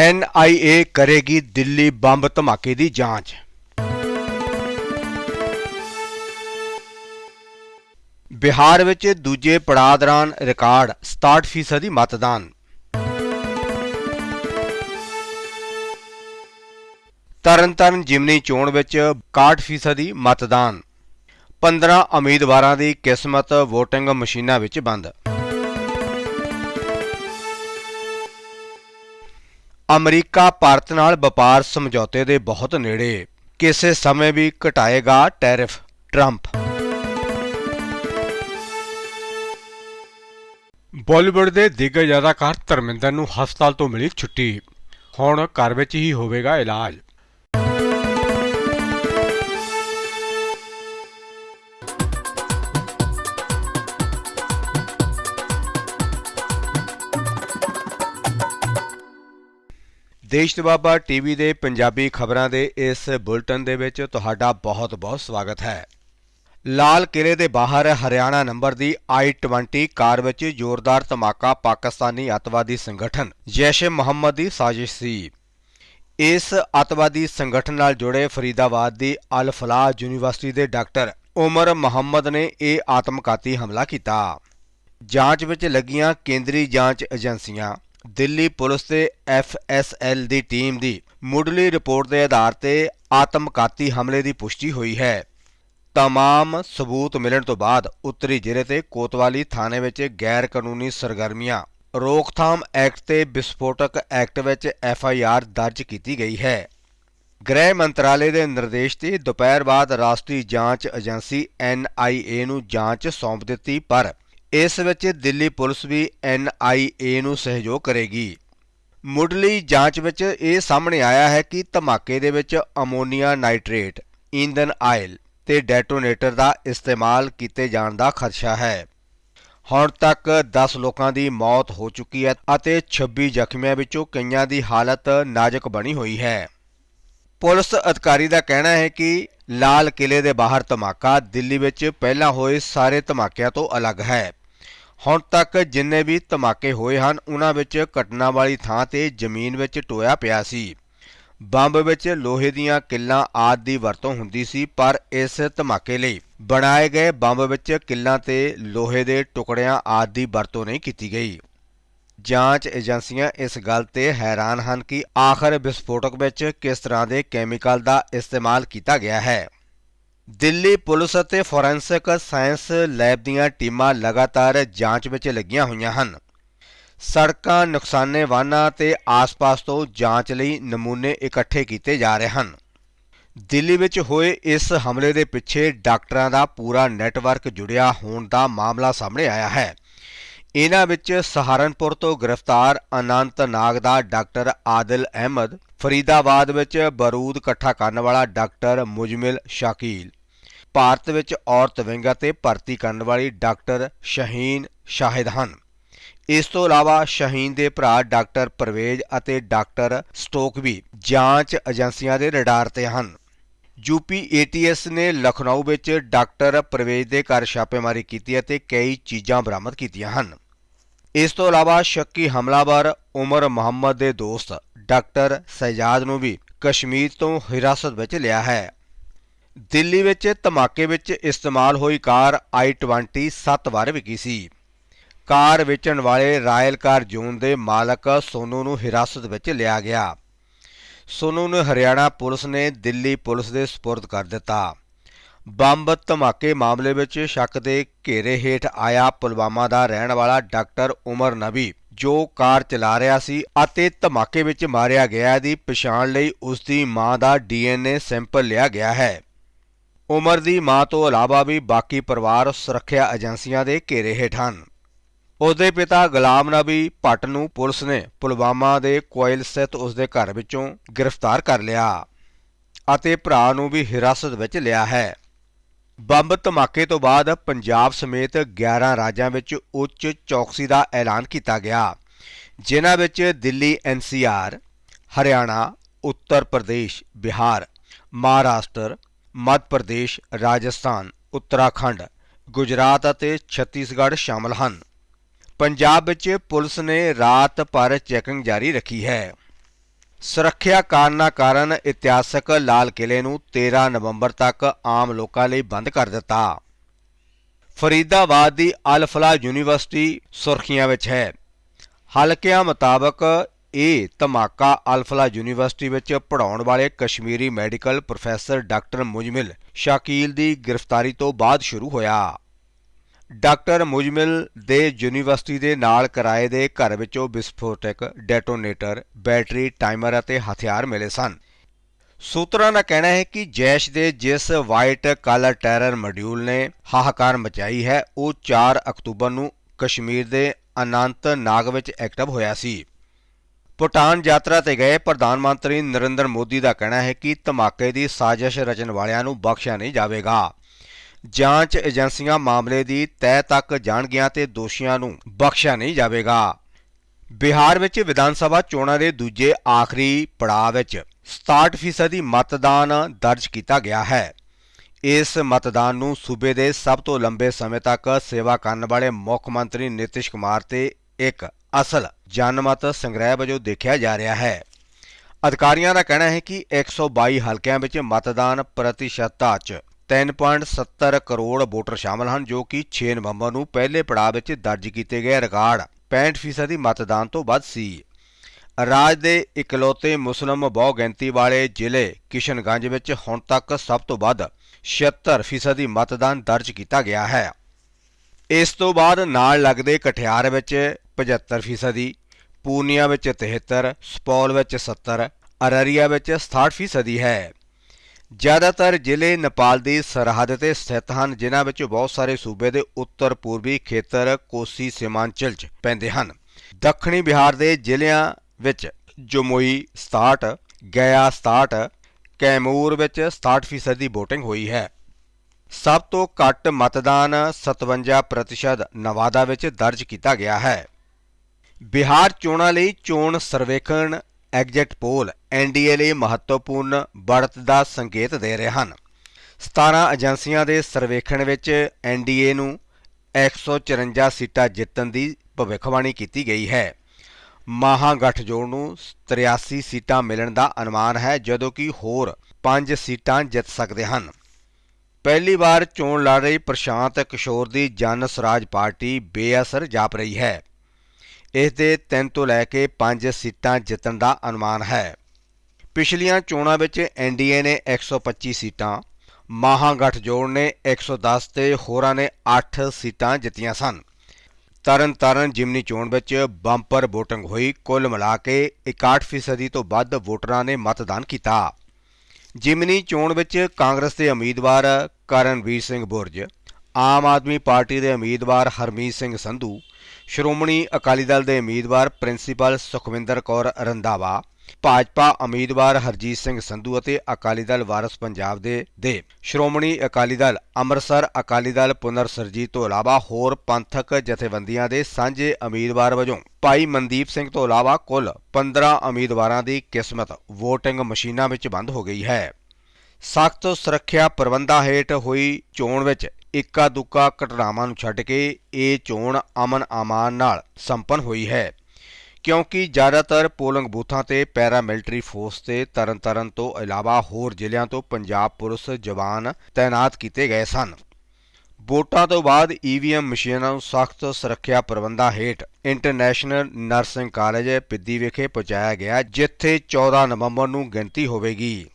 NIA ਕਰੇਗੀ Delhi bomb ਧਮਾਕੇ ਦੀ ਜਾਂਚ। ਬਿਹਾਰ ਵਿੱਚ ਦੂਜੇ ਪੜਾਅ ਦੌਰਾਨ ਰਿਕਾਰਡ 67% ਦੀ ਮਤਦਾਨ। ਤਰਨਤਾਰਨ ਜਿਮਨੀ ਚੋਣ ਵਿੱਚ 61% ਦੀ ਮਤਦਾਨ। 15 ਉਮੀਦਵਾਰਾਂ ਦੀ ਕਿਸਮਤ VOTING ਮਸ਼ੀਨਾਂ ਵਿੱਚ ਬੰਦ। ਅਮਰੀਕਾ ਭਾਰਤ ਨਾਲ ਵਪਾਰ ਸਮਝੌਤੇ ਦੇ ਬਹੁਤ ਨੇੜੇ। ਕਿਸੇ ਸਮੇਂ ਵੀ ਘਟਾਏਗਾ ਟੈਰਿਫ ਟਰੰਪ। ਬਾਲੀਵੁੱਡ ਦੇ ਦਿੱਗਜ ਅਦਾਕਾਰ ਧਰਮਿੰਦਰ ਨੂੰ ਹਸਪਤਾਲ ਤੋਂ ਮਿਲੀ ਛੁੱਟੀ। ਹੁਣ ਘਰ ਵਿੱਚ ਹੀ ਹੋਵੇਗਾ ਇਲਾਜ। ਦੇਸ਼ ਦਬਾਬਾ ਟੀਵੀ ਦੇ ਪੰਜਾਬੀ ਖਬਰਾਂ ਦੇ ਇਸ ਬੁਲਟਨ ਦੇ ਵਿੱਚ ਤੁਹਾਡਾ ਬਹੁਤ-ਬਹੁਤ ਸਵਾਗਤ ਹੈ। ਲਾਲ ਕਿਲੇ ਦੇ ਬਾਹਰ ਹਰਿਆਣਾ ਨੰਬਰ ਦੀ i20 ਕਾਰ ਵਿੱਚ ਜ਼ੋਰਦਾਰ ਧਮਾਕਾ ਪਾਕਿਸਤਾਨੀ ਅੱਤਵਾਦੀ ਸੰਗਠਨ ਜੈਸ਼ ਮੁਹੰਮਦ ਦੀ ਸਾਜ਼ਿਸ਼ ਸੀ। ਇਸ ਅੱਤਵਾਦੀ ਸੰਗਠਨ ਨਾਲ ਜੁੜੇ ਫਰੀਦਾਬਾਦ ਦੀ ਅਲ ਫਲਾਹ ਯੂਨੀਵਰਸਿਟੀ ਦੇ ਡਾਕਟਰ ਉਮਰ ਮੁਹੰਮਦ ਨੇ ਇਹ ਆਤਮਘਾਤੀ ਹਮਲਾ ਕੀਤਾ। ਜਾਂਚ ਵਿੱਚ ਲੱਗੀਆਂ ਕੇਂਦਰੀ ਜਾਂਚ ਏਜੰਸੀਆਂ ਦਿੱਲੀ ਪੁਲਿਸ ਤੇ ਐਫਐਸਐਲ ਦੀ ਟੀਮ ਦੀ ਮੁੱਢਲੀ ਰਿਪੋਰਟ ਦੇ ਆਧਾਰ ਤੇ ਆਤਮਘਾਤੀ ਹਮਲੇ ਦੀ ਪੁਸ਼ਟੀ ਹੋਈ ਹੈ। ਤਮਾਮ ਸਬੂਤ ਮਿਲਣ ਤੋਂ ਬਾਅਦ ਉੱਤਰੀ ਜ਼ਿਲ੍ਹੇ ਤੇ ਕੋਤਵਾਲੀ ਥਾਣੇ ਵਿੱਚ ਗੈਰ ਕਾਨੂੰਨੀ ਸਰਗਰਮੀਆਂ ਰੋਕਥਾਮ ਐਕਟ ਤੇ ਵਿਸਫੋਟਕ ਐਕਟ ਵਿੱਚ ਐਫ ਆਈ ਆਰ ਦਰਜ ਕੀਤੀ ਗਈ ਹੈ। ਗ੍ਰਹਿ ਮੰਤਰਾਲੇ ਦੇ ਨਿਰਦੇਸ਼ ਤੇ ਦੁਪਹਿਰ ਬਾਅਦ ਰਾਸ਼ਟਰੀ ਜਾਂਚ ਏਜੰਸੀ ਐੱਨ ਆਈ ਏ ਨੂੰ ਜਾਂਚ ਸੌਂਪ ਦਿੱਤੀ ਪਰ ਇਸ ਵਿੱਚ ਦਿੱਲੀ ਪੁਲਿਸ ਵੀ ਐਨਆਈਏ ਨੂੰ ਸਹਿਯੋਗ ਕਰੇਗੀ। ਮੁੱਢਲੀ ਜਾਂਚ ਵਿੱਚ ਇਹ ਸਾਹਮਣੇ ਆਇਆ ਹੈ ਕਿ ਧਮਾਕੇ ਦੇ ਵਿੱਚ ਅਮੋਨੀਆ ਨਾਈਟ੍ਰੇਟ ਈਂਧਨ ਆਇਲ ਤੇ ਡੈਟੋਨੇਟਰ ਦਾ ਇਸਤੇਮਾਲ ਕੀਤੇ ਜਾਣ ਦਾ ਖਦਸ਼ਾ ਹੈ। ਹੁਣ ਤੱਕ 10 ਲੋਕਾਂ ਦੀ ਮੌਤ ਹੋ ਚੁੱਕੀ ਹੈ ਅਤੇ 26 ਜ਼ਖਮੀਆਂ ਵਿੱਚੋਂ ਕਈਆਂ ਦੀ ਹਾਲਤ ਨਾਜ਼ੁਕ ਬਣੀ ਹੋਈ ਹੈ। ਪੁਲਿਸ ਅਧਿਕਾਰੀ ਦਾ ਕਹਿਣਾ ਹੈ ਕਿ ਲਾਲ ਕਿਲੇ ਦੇ ਬਾਹਰ ਧਮਾਕਾ ਦਿੱਲੀ ਵਿੱਚ ਪਹਿਲਾਂ ਹੋਏ ਸਾਰੇ ਧਮਾਕਿਆਂ ਤੋਂ ਅਲੱਗ ਹੈ। ਹੁਣ ਤੱਕ ਜਿੰਨੇ ਵੀ ਧਮਾਕੇ ਹੋਏ ਹਨ, ਉਹਨਾਂ ਵਿੱਚ ਘਟਨਾ ਵਾਲੀ ਥਾਂ ਤੇ ਜ਼ਮੀਨ ਵਿੱਚ ਟੋਇਆ ਪਿਆ ਸੀ। ਬੰਬ ਵਿੱਚ ਲੋਹੇ ਦੀਆਂ ਕਿੱਲਾਂ ਆਦਿ ਦੀ ਵਰਤੋਂ ਹੁੰਦੀ ਸੀ, ਪਰ ਇਸ ਧਮਾਕੇ ਲਈ ਬਣਾਏ ਗਏ ਬੰਬ ਵਿੱਚ ਕਿੱਲਾਂ ਤੇ ਲੋਹੇ ਦੇ ਟੁਕੜਿਆਂ ਆਦਿ ਦੀ ਵਰਤੋਂ ਨਹੀਂ ਕੀਤੀ ਗਈ। ਜਾਂਚ ਏਜੰਸੀਆਂ ਇਸ ਗੱਲ ਤੇ ਹੈਰਾਨ ਹਨ ਕਿ ਆਖਰ ਵਿਸਫੋਟਕ ਵਿੱਚ ਕਿਸ ਤਰ੍ਹਾਂ ਦੇ ਕੈਮੀਕਲ ਦਾ ਇਸਤੇਮਾਲ ਕੀਤਾ ਗਿਆ ਹੈ। ਦਿੱਲੀ ਪੁਲਿਸ ਅਤੇ ਫੋਰੈਂਸਿਕ ਸਾਇੰਸ ਲੈਬ ਦੀਆਂ ਟੀਮਾਂ ਲਗਾਤਾਰ ਜਾਂਚ ਵਿੱਚ ਲੱਗੀਆਂ ਹੋਈਆਂ ਹਨ। ਸੜਕਾਂ, ਨੁਕਸਾਨੇ ਵਾਹਨਾਂ ਤੇ ਆਸ-ਪਾਸ ਤੋਂ ਜਾਂਚ ਲਈ ਨਮੂਨੇ ਇਕੱਠੇ ਕੀਤੇ ਜਾ ਰਹੇ ਹਨ। ਦਿੱਲੀ ਵਿੱਚ ਹੋਏ ਇਸ ਹਮਲੇ ਦੇ ਪਿੱਛੇ ਡਾਕਟਰਾਂ ਦਾ ਪੂਰਾ ਨੈਟਵਰਕ ਜੁੜਿਆ ਹੋਣ ਦਾ ਮਾਮਲਾ ਸਾਹਮਣੇ ਆਇਆ ਹੈ। ਇਹਨਾਂ ਵਿੱਚ ਸਹਾਰਨਪੁਰ ਤੋਂ ਗ੍ਰਿਫਤਾਰ ਅਨੰਤਨਾਗ ਦਾ ਡਾਕਟਰ ਆਦਿਲ ਅਹਿਮਦ, ਫਰੀਦਾਬਾਦ ਵਿੱਚ ਬਾਰੂਦ ਇਕੱਠਾ ਕਰਨ ਵਾਲਾ ਡਾਕਟਰ ਮੁਜਮਿਲ ਸ਼ਾਕੀਲ। ਭਾਰਤ ਵਿੱਚ ਔਰਤ ਵਿੰਗ ਅਤੇ ਭਰਤੀ ਕਰਨ ਵਾਲੀ ਡਾਕਟਰ ਸ਼ਹੀਨ ਸ਼ਾਹਿਦ ਹਨ। ਇਸ ਤੋਂ ਇਲਾਵਾ ਸ਼ਹੀਨ ਦੇ ਭਰਾ ਡਾਕਟਰ ਪਰਵੇਜ਼ ਅਤੇ ਡਾਕਟਰ ਸਟੋਕ ਵੀ ਜਾਂਚ ਏਜੰਸੀਆਂ ਦੇ ਰਡਾਰ ਤੇ ਹਨ। ਯੂਪੀ ਏਟੀਐਸ ਨੇ ਲਖਨਊ ਵਿੱਚ ਡਾਕਟਰ ਪਰਵੇਜ਼ ਦੇ ਘਰ ਛਾਪੇਮਾਰੀ ਕੀਤੀ ਅਤੇ ਕਈ ਚੀਜ਼ਾਂ ਬਰਾਮਦ ਕੀਤੀਆਂ ਹਨ। ਇਸ ਤੋਂ ਇਲਾਵਾ ਸ਼ੱਕੀ ਹਮਲਾਵਰ ਉਮਰ ਮੁਹੰਮਦ ਦੇ ਦੋਸਤ ਡਾਕਟਰ ਸੈਜਾਦ ਨੂੰ ਵੀ ਕਸ਼ਮੀਰ ਤੋਂ ਹਿਰਾਸਤ ਵਿੱਚ ਲਿਆ ਹੈ। ਦਿੱਲੀ ਵਿੱਚ ਧਮਾਕੇ ਵਿੱਚ ਇਸਤੇਮਾਲ ਹੋਈ ਕਾਰ i20 7 ਵਾਰ ਵਿਕੀ ਸੀ। ਕਾਰ ਵੇਚਣ ਵਾਲੇ ਰਾਇਲ ਕਾਰ ਜ਼ੋਨ ਦੇ ਮਾਲਕ ਸੋਨੂ ਨੂੰ ਹਿਰਾਸਤ ਵਿੱਚ ਲਿਆ ਗਿਆ। ਸੋਨੂ ਨੂੰ ਹਰਿਆਣਾ ਪੁਲਿਸ ਨੇ ਦਿੱਲੀ ਪੁਲਿਸ ਦੇ ਸਪੁਰਦ ਕਰ ਦਿੱਤਾ। ਬੰਬ ਧਮਾਕੇ ਮਾਮਲੇ ਵਿੱਚ ਸ਼ੱਕ ਦੇ ਘੇਰੇ ਹੇਠ ਆਇਆ ਪੁਲਵਾਮਾ ਦਾ ਰਹਿਣ ਵਾਲਾ ਡਾਕਟਰ ਉਮਰ ਨਬੀ, ਜੋ ਕਾਰ ਚਲਾ ਰਿਹਾ ਸੀ ਅਤੇ ਧਮਾਕੇ ਵਿੱਚ ਮਾਰਿਆ ਗਿਆ ਦੀ ਪਛਾਣ ਲਈ ਉਸ ਦੀ ਮਾਂ ਦਾ ਡੀਐਨਏ ਸੈਂਪਲ ਲਿਆ ਗਿਆ ਹੈ। ਉਮਰ ਦੀ ਮਾਂ ਤੋਂ ਇਲਾਵਾ ਵੀ ਬਾਕੀ ਪਰਿਵਾਰ ਸੁਰੱਖਿਆ ਏਜੰਸੀਆਂ ਦੇ ਘੇਰੇ ਹੇਠ ਹਨ। ਉਸਦੇ ਪਿਤਾ ਗੁਲਾਮ ਨਬੀ ਭੱਟ ਨੂੰ ਪੁਲਿਸ ਨੇ ਪੁਲਵਾਮਾ ਦੇ ਕੋਇਲ ਸਥਿਤ ਉਸਦੇ ਘਰ ਵਿੱਚੋਂ ਗ੍ਰਿਫਤਾਰ ਕਰ ਲਿਆ ਅਤੇ ਭਰਾ ਨੂੰ ਵੀ ਹਿਰਾਸਤ ਵਿੱਚ ਲਿਆ ਹੈ। ਬੰਬ ਧਮਾਕੇ ਤੋਂ ਬਾਅਦ ਪੰਜਾਬ ਸਮੇਤ 11 ਰਾਜਾਂ ਵਿੱਚ ਉੱਚ ਚੌਕਸੀ ਦਾ ਐਲਾਨ ਕੀਤਾ ਗਿਆ, ਜਿਨ੍ਹਾਂ ਵਿੱਚ ਦਿੱਲੀ ਐਨਸੀਆਰ ਹਰਿਆਣਾ, ਉੱਤਰ ਪ੍ਰਦੇਸ਼, ਬਿਹਾਰ, ਮਹਾਰਾਸ਼ਟਰ ਮੱਧ ਪ੍ਰਦੇਸ਼, ਰਾਜਸਥਾਨ, ਉੱਤਰਾਖੰਡ, ਗੁਜਰਾਤ ਅਤੇ ਛੱਤੀਸਗੜ੍ਹ ਸ਼ਾਮਲ ਹਨ। ਪੰਜਾਬ ਵਿੱਚ ਪੁਲਿਸ ਨੇ ਰਾਤ ਭਰ ਚੈਕਿੰਗ ਜਾਰੀ ਰੱਖੀ ਹੈ। ਸੁਰੱਖਿਆ ਕਾਰਨਾਂ ਕਾਰਨ ਇਤਿਹਾਸਕ ਲਾਲ ਕਿਲੇ ਨੂੰ 13 ਨਵੰਬਰ ਤੱਕ ਆਮ ਲੋਕਾਂ ਲਈ ਬੰਦ ਕਰ ਦਿੱਤਾ। ਫਰੀਦਾਬਾਦ ਦੀ ਅਲਫਲਾਹ ਯੂਨੀਵਰਸਿਟੀ ਸੁਰਖੀਆਂ ਵਿੱਚ ਹੈ। ਹਲਕਿਆਂ ਮੁਤਾਬਕ ਇਹ ਧਮਾਕਾ ਅਲਫਲਾ ਯੂਨੀਵਰਸਿਟੀ ਵਿੱਚ ਪੜਾਉਣ ਵਾਲੇ Kashmiri medical professor doctor Muzammil Shakeel ਦੀ ਗ੍ਰਿਫਤਾਰੀ ਤੋਂ ਬਾਅਦ ਸ਼ੁਰੂ ਹੋਇਆ। ਡਾਕਟਰ ਮੁਜਮਿਲ ਦੇ ਯੂਨੀਵਰਸਿਟੀ ਦੇ ਨਾਲ ਕਿਰਾਏ ਦੇ ਘਰ ਵਿੱਚੋਂ ਵਿਸਫੋਟਕ, ਡੈਟੋਨੇਟਰ, ਬੈਟਰੀ, ਟਾਈਮਰ ਅਤੇ ਹਥਿਆਰ ਮਿਲੇ ਸਨ। ਸੂਤਰਾਂ ਦਾ ਕਹਿਣਾ ਹੈ ਕਿ ਜੈਸ਼ ਦੇ ਜਿਸ ਵਾਈਟ ਕਾਲਰ ਟੈਰਰ ਮੋਡਿਊਲ ਨੇ ਹਾਹਾਕਾਰ ਮਚਾਈ ਹੈ, ਉਹ 4 ਅਕਤੂਬਰ ਨੂੰ ਕਸ਼ਮੀਰ ਦੇ ਅਨੰਤ ਨਾਗ ਵਿੱਚ ਐਕਟਿਵ ਹੋਇਆ ਸੀ। ਭੂਟਾਨ ਯਾਤਰਾ ਤੇ ਗਏ ਪ੍ਰਧਾਨ ਮੰਤਰੀ ਨਰਿੰਦਰ ਮੋਦੀ ਦਾ ਕਹਿਣਾ ਹੈ ਕਿ ਧਮਾਕੇ ਦੀ ਸਾਜ਼ਿਸ਼ ਰਚਣ ਵਾਲਿਆਂ ਨੂੰ ਬਖਸ਼ਿਆ ਨਹੀਂ ਜਾਵੇਗਾ। ਜਾਂਚ ਏਜੰਸੀਆਂ ਮਾਮਲੇ ਦੀ ਤਹਿ ਤੱਕ ਜਾਣਗੀਆਂ ਤੇ ਦੋਸ਼ੀਆਂ ਨੂੰ ਬਖਸ਼ਿਆ ਨਹੀਂ ਜਾਵੇਗਾ। ਬਿਹਾਰ ਵਿੱਚ ਵਿਧਾਨ ਸਭਾ ਚੋਣਾਂ ਦੇ ਦੂਜੇ ਆਖਰੀ ਪੜਾਅ ਵਿੱਚ 67% ਮਤਦਾਨ ਦਰਜ ਕੀਤਾ ਗਿਆ ਹੈ। ਇਸ ਮਤਦਾਨ ਨੂੰ ਸੂਬੇ ਦੇ ਸਭ ਤੋਂ ਲੰਬੇ ਸਮੇਂ ਤੱਕ ਸੇਵਾ ਕਰਨ ਵਾਲੇ ਮੁੱਖ ਮੰਤਰੀ ਨਿਤਿਸ਼ ਕੁਮਾਰ ਤੇ ਇੱਕ ਅਸਲ ਜਨਮਤ ਸੰਗ੍ਰਹਿ ਵਜੋਂ ਦੇਖਿਆ ਜਾ ਰਿਹਾ ਹੈ। ਅਧਿਕਾਰੀਆਂ ਦਾ ਕਹਿਣਾ ਹੈ ਕਿ 122 ਹਲਕਿਆਂ ਵਿੱਚ ਮਤਦਾਨ ਪ੍ਰਤੀਸ਼ਤਤਾ 'ਚ 3.70 ਕਰੋੜ ਵੋਟਰ ਸ਼ਾਮਲ ਹਨ, ਜੋ ਕਿ 6 ਨਵੰਬਰ ਨੂੰ ਪਹਿਲੇ ਪੜਾਅ ਵਿੱਚ ਦਰਜ ਕੀਤੇ ਗਏ ਰਿਕਾਰਡ 65% ਮਤਦਾਨ ਤੋਂ ਵੱਧ ਸੀ। ਰਾਜ ਦੇ ਇਕਲੌਤੇ ਮੁਸਲਮ ਬਹੁ ਗਿਣਤੀ ਵਾਲੇ ਜ਼ਿਲ੍ਹੇ ਕਿਸ਼ਨਗੰਜ ਵਿੱਚ ਹੁਣ ਤੱਕ ਸਭ ਤੋਂ ਵੱਧ 76% ਮਤਦਾਨ ਦਰਜ ਕੀਤਾ ਗਿਆ ਹੈ। ਇਸ ਤੋਂ ਬਾਅਦ ਨਾਲ ਲੱਗਦੇ ਕਠਿਆਰ ਵਿੱਚ 75% ਦੀ ਪੂਰਨੀਆ ਵਿੱਚ 73 ਸਪੌਲ ਵਿੱਚ 70 ਅਰਰੀਆ ਵਿੱਚ 67% ਹੈ। ਜ਼ਿਆਦਾਤਰ ਜ਼ਿਲ੍ਹੇ ਨੇਪਾਲ ਦੀ ਸਰਹੱਦ ਤੇ ਸਥਿਤ ਹਨ, ਜਿਨ੍ਹਾਂ ਵਿੱਚ ਬਹੁਤ ਸਾਰੇ ਸੂਬੇ ਦੇ ਉੱਤਰ ਪੂਰਬੀ ਖੇਤਰ ਕੋਸੀ ਸੀਮਾਂਚਲ 'ਚ ਪੈਂਦੇ ਹਨ। ਦੱਖਣੀ ਬਿਹਾਰ ਦੇ ਜ਼ਿਲ੍ਹਿਆਂ ਵਿੱਚ ਜਮੋਈ 67 ਗਿਆ 67 ਕੈਮੂਰ ਵਿੱਚ 67% ਦੀ VOTING ਹੋਈ ਹੈ। ਸਭ ਤੋਂ ਘੱਟ ਮਤਦਾਨ 57% ਨਵਾਦਾ ਵਿੱਚ ਦਰਜ ਕੀਤਾ ਗਿਆ ਹੈ। ਬਿਹਾਰ ਚੋਣਾਂ ਲਈ ਚੋਣ ਸਰਵੇਖਣ ਐਗਜ਼ਿਟ ਪੋਲ ਐਨਡੀਏ ਲਈ ਮਹੱਤਵਪੂਰਨ ਬੜਤ ਦਾ ਸੰਕੇਤ ਦੇ ਰਹੇ ਹਨ। 17 ਏਜੰਸੀਆਂ ਦੇ ਸਰਵੇਖਣ ਵਿੱਚ ਐਨਡੀਏ ਨੂੰ 154 ਸੀਟਾਂ ਜਿੱਤਣ ਦੀ ਭਵਿੱਖਬਾਣੀ ਕੀਤੀ ਗਈ ਹੈ। ਮਹਾਂਗਠਜੋੜ ਨੂੰ 83 ਸੀਟਾਂ ਮਿਲਣ ਦਾ ਅਨੁਮਾਨ ਹੈ, ਜਦੋਂ ਕਿ ਹੋਰ 5 ਸੀਟਾਂ ਜਿੱਤ ਸਕਦੇ ਹਨ। ਪਹਿਲੀ ਵਾਰ ਚੋਣ ਲੜ ਰਹੀ ਪ੍ਰਸ਼ਾਂਤ ਕਿਸ਼ੋਰ ਦੀ ਜਨ ਸਵਰਾਜ ਪਾਰਟੀ ਬੇਅਸਰ ਜਾਪ ਰਹੀ ਹੈ। ਇਸ ਦੇ 3 ਤੋਂ ਲੈ ਕੇ 5 ਸੀਟਾਂ ਜਿੱਤਣ ਦਾ ਅਨੁਮਾਨ ਹੈ। ਪਿਛਲੀਆਂ ਚੋਣਾਂ ਵਿੱਚ ਐਨਡੀਏ ਨੇ 125 ਸੀਟਾਂ ਮਹਾਂ ਗੱਠਜੋੜ ਨੇ 110 ਤੇ ਹੋਰਾਂ ਨੇ 8 ਸੀਟਾਂ ਜਿੱਤੀਆਂ ਸਨ। ਤਰਨ ਤਾਰਨ ਜਿਮਨੀ ਚੋਣ ਵਿੱਚ ਬੰਪਰ VOTING ਹੋਈ, ਕੁੱਲ ਮਿਲਾ ਕੇ 61% ਤੋਂ ਵੱਧ ਵੋਟਰਾਂ ਨੇ ਮਤਦਾਨ ਕੀਤਾ। ਜਿਮਨੀ ਚੋਣ ਵਿੱਚ ਕਾਂਗਰਸ ਦੇ ਉਮੀਦਵਾਰ ਕਰਨਵੀਰ ਸਿੰਘ ਬੁਰਜ, ਆਮ ਆਦਮੀ ਪਾਰਟੀ ਦੇ ਉਮੀਦਵਾਰ ਹਰਮੀਤ ਸਿੰਘ ਸੰਧੂ, ਸ਼੍ਰੋਮਣੀ ਅਕਾਲੀ ਦਲ ਦੇ ਉਮੀਦਵਾਰ ਪ੍ਰਿੰਸੀਪਲ ਸੁਖਵਿੰਦਰ ਕੌਰ ਰੰਧਾਵਾ ਭਾਜਪਾ ਉਮੀਦਵਾਰ ਹਰਜੀਤ ਸਿੰਘ ਸੰਧੂ ਅਤੇ ਅਕਾਲੀ ਦਲ ਵਾਰਸ ਪੰਜਾਬ ਦੇ ਦੇ। ਸ਼੍ਰੋਮਣੀ ਅਕਾਲੀ ਦਲ ਅੰਮ੍ਰਿਤਸਰ, ਅਕਾਲੀ ਦਲ ਪੁਨਰ ਸਰਜੀਤ ਤੋਂ ਇਲਾਵਾ ਹੋਰ ਪੰਥਕ ਜਥੇਬੰਦੀਆਂ ਦੇ ਸਾਂਝੇ ਉਮੀਦਵਾਰ ਵਜੋਂ ਭਾਈ ਮਨਦੀਪ ਸਿੰਘ ਤੋਂ ਇਲਾਵਾ ਕੁੱਲ 15 ਉਮੀਦਵਾਰਾਂ ਦੀ ਕਿਸਮਤ VOTING ਮਸ਼ੀਨਾਂ ਵਿੱਚ ਬੰਦ ਹੋ ਗਈ ਹੈ। ਸਖਤ ਸੁਰੱਖਿਆ ਪ੍ਰਬੰਧਾਂ ਹੇਠ ਹੋਈ ਚੋਣ ਵਿੱਚ ਇੱਕਾ ਦੁੱਕਾ ਘਟਨਾਵਾਂ ਨੂੰ ਛੱਡ ਕੇ ਇਹ ਚੋਣ ਅਮਨ ਅਮਾਨ ਨਾਲ ਸੰਪੰਨ ਹੋਈ ਹੈ। ਕਿਉਂਕਿ ਜ਼ਿਆਦਾਤਰ ਪੋਲਿੰਗ ਬੂਥਾਂ ਤੇ ਪੈਰਾ ਮਿਲਟਰੀ ਫੋਰਸ ਤੇ ਤਰਨਤਾਰਨ ਤੋਂ ਇਲਾਵਾ ਹੋਰ ਜ਼ਿਲ੍ਹਿਆਂ ਤੋਂ ਪੰਜਾਬ ਪੁਲਿਸ ਜਵਾਨ ਤਾਇਨਾਤ ਕੀਤੇ ਗਏ ਸਨ। ਵੋਟਾਂ ਤੋਂ ਬਾਅਦ ਈਵੀਐਮ ਮਸ਼ੀਨਾਂ ਨੂੰ ਸਖਤ ਸੁਰੱਖਿਆ ਪ੍ਰਬੰਧਾਂ ਹੇਠ ਇੰਟਰਨੈਸ਼ਨਲ ਨਰਸਿੰਗ ਕਾਲਜ ਪਿੱਦੀ ਵਿਖੇ ਪਹੁੰਚਾਇਆ ਗਿਆ, ਜਿੱਥੇ 14 ਨਵੰਬਰ ਨੂੰ ਗਿਣਤੀ ਹੋਵੇਗੀ।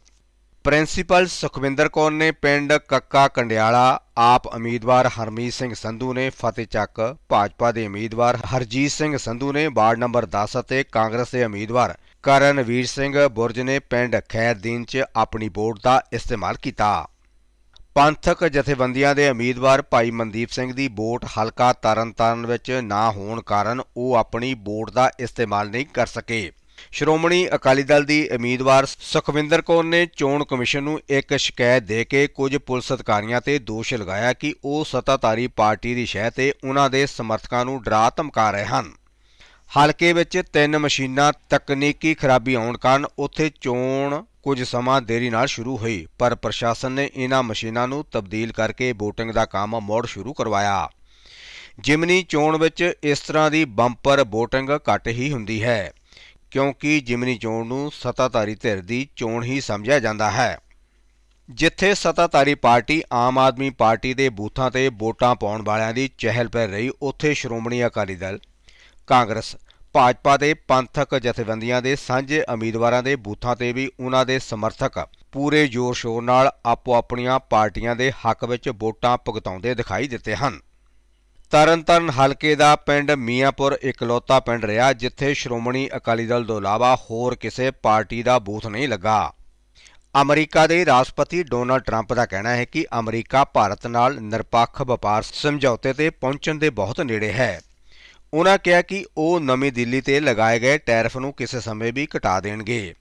ਪ੍ਰਿੰਸੀਪਲ ਸੁਖਵਿੰਦਰ ਕੌਰ ਨੇ ਪਿੰਡ ਕੱਕਾ ਕੰਡਿਆਲਾ, ਆਪ ਉਮੀਦਵਾਰ ਹਰਮੀਤ ਸਿੰਘ ਸੰਧੂ ਨੇ ਫਤਿਹ ਚੱਕ, ਭਾਜਪਾ ਦੇ ਉਮੀਦਵਾਰ ਹਰਜੀਤ ਸਿੰਘ ਸੰਧੂ ਨੇ ਵਾਰਡ ਨੰਬਰ 10 ਅਤੇ ਕਾਂਗਰਸ ਦੇ ਉਮੀਦਵਾਰ ਕਰਨਵੀਰ ਸਿੰਘ ਬੁਰਜ ਨੇ ਪਿੰਡ ਖੈਰਦੀਨ 'ਚ ਆਪਣੀ ਵੋਟ ਦਾ ਇਸਤੇਮਾਲ ਕੀਤਾ। ਪੰਥਕ ਜਥੇਬੰਦੀਆਂ ਦੇ ਉਮੀਦਵਾਰ ਭਾਈ ਮਨਦੀਪ ਸਿੰਘ ਦੀ ਵੋਟ ਹਲਕਾ ਤਰਨਤਾਰਨ ਵਿੱਚ ਨਾ ਹੋਣ ਕਾਰਨ ਉਹ ਆਪਣੀ ਵੋਟ ਦਾ ਇਸਤੇਮਾਲ ਨਹੀਂ ਕਰ ਸਕੇ। ਸ਼੍ਰੋਮਣੀ ਅਕਾਲੀ ਦਲ ਦੀ ਉਮੀਦਵਾਰ ਸੁਖਵਿੰਦਰ ਕੌਰ ਨੇ ਚੋਣ ਕਮਿਸ਼ਨ ਨੂੰ ਇੱਕ ਸ਼ਿਕਾਇਤ ਦੇ ਕੇ ਕੁਝ ਪੁਲਿਸ ਅਧਿਕਾਰੀਆਂ ਤੇ ਦੋਸ਼ ਲਗਾਇਆ ਕਿ ਉਹ ਸੱਤਾਧਾਰੀ ਪਾਰਟੀ ਦੀ ਸ਼ਹਿ ਤੇ ਉਹਨਾਂ ਦੇ ਸਮਰਥਕਾਂ ਨੂੰ ਡਰਾ ਧਮਕਾ ਰਹੇ ਹਨ। ਹਲਕੇ ਵਿੱਚ ਤਿੰਨ ਮਸ਼ੀਨਾਂ ਤਕਨੀਕੀ ਖਰਾਬੀ ਆਉਣ ਕਾਰਨ ਉੱਥੇ ਚੋਣ ਕੁਝ ਸਮਾਂ ਦੇਰੀ ਨਾਲ ਸ਼ੁਰੂ ਹੋਈ, ਪਰ ਪ੍ਰਸ਼ਾਸਨ ਨੇ ਇਹਨਾਂ ਮਸ਼ੀਨਾਂ ਨੂੰ ਤਬਦੀਲ ਕਰਕੇ VOTING ਦਾ ਕੰਮ ਮੁੜ ਸ਼ੁਰੂ ਕਰਵਾਇਆ। ਜਿਮਨੀ ਚੋਣ ਵਿੱਚ ਇਸ ਤਰ੍ਹਾਂ ਦੀ ਬੰਪਰ VOTING ਘੱਟ ਹੀ ਹੁੰਦੀ ਹੈ। ਕਿਉਂਕਿ ਜਿਮਨੀ ਚੋਣ ਨੂੰ ਸੱਤਾਧਾਰੀ ਧਿਰ ਦੀ ਚੋਣ ਹੀ ਸਮਝਿਆ ਜਾਂਦਾ ਹੈ। ਜਿੱਥੇ ਸੱਤਾਧਾਰੀ ਪਾਰਟੀ ਆਮ ਆਦਮੀ ਪਾਰਟੀ ਦੇ ਬੂਥਾਂ ਤੇ ਵੋਟਾਂ ਪਾਉਣ ਵਾਲਿਆਂ ਦੀ ਚਹਿਲ ਪਹਿਲ ਰਹੀ, ਉੱਥੇ ਸ਼੍ਰੋਮਣੀ ਅਕਾਲੀ ਦਲ, ਕਾਂਗਰਸ, ਭਾਜਪਾ ਦੇ ਪੰਥਕ ਜਥੇਬੰਦੀਆਂ ਦੇ ਸਾਂਝੇ ਉਮੀਦਵਾਰਾਂ ਦੇ ਬੂਥਾਂ ਤੇ ਵੀ ਉਹਨਾਂ ਦੇ ਸਮਰਥਕ ਪੂਰੇ ਜ਼ੋਰ-ਸ਼ੋਰ ਨਾਲ ਆਪੋ ਆਪਣੀਆਂ ਪਾਰਟੀਆਂ ਦੇ ਹੱਕ ਵਿੱਚ ਵੋਟਾਂ ਭੁਗਤਾਉਂਦੇ ਦਿਖਾਈ ਦਿੱਤੇ ਹਨ। ਤਰਨਤਾਰਨ ਹਲਕੇ ਦਾ ਪਿੰਡ ਮੀਆਂਪੁਰ ਇਕਲੌਤਾ ਪਿੰਡ ਰਿਹਾ, ਜਿੱਥੇ ਸ਼੍ਰੋਮਣੀ ਅਕਾਲੀ ਦਲ ਤੋਂ ਇਲਾਵਾ ਹੋਰ ਕਿਸੇ ਪਾਰਟੀ ਦਾ ਬੂਥ ਨਹੀਂ ਲੱਗਾ। ਅਮਰੀਕਾ ਦੇ ਰਾਸ਼ਟਰਪਤੀ ਡੋਨਾਲਡ ਟਰੰਪ ਦਾ ਕਹਿਣਾ ਹੈ ਕਿ ਅਮਰੀਕਾ ਭਾਰਤ ਨਾਲ ਨਿਰਪੱਖ ਵਪਾਰ ਸਮਝੌਤੇ ਤੇ ਪਹੁੰਚਣ ਦੇ ਬਹੁਤ ਨੇੜੇ ਹੈ। ਉਹਨਾਂ ਕਿਹਾ ਕਿ ਉਹ ਨਵੀਂ ਦਿੱਲੀ ਤੇ ਲਗਾਏ ਗਏ ਟੈਰਿਫ ਨੂੰ ਕਿਸੇ ਸਮੇਂ ਵੀ ਘਟਾ ਦੇਣਗੇ।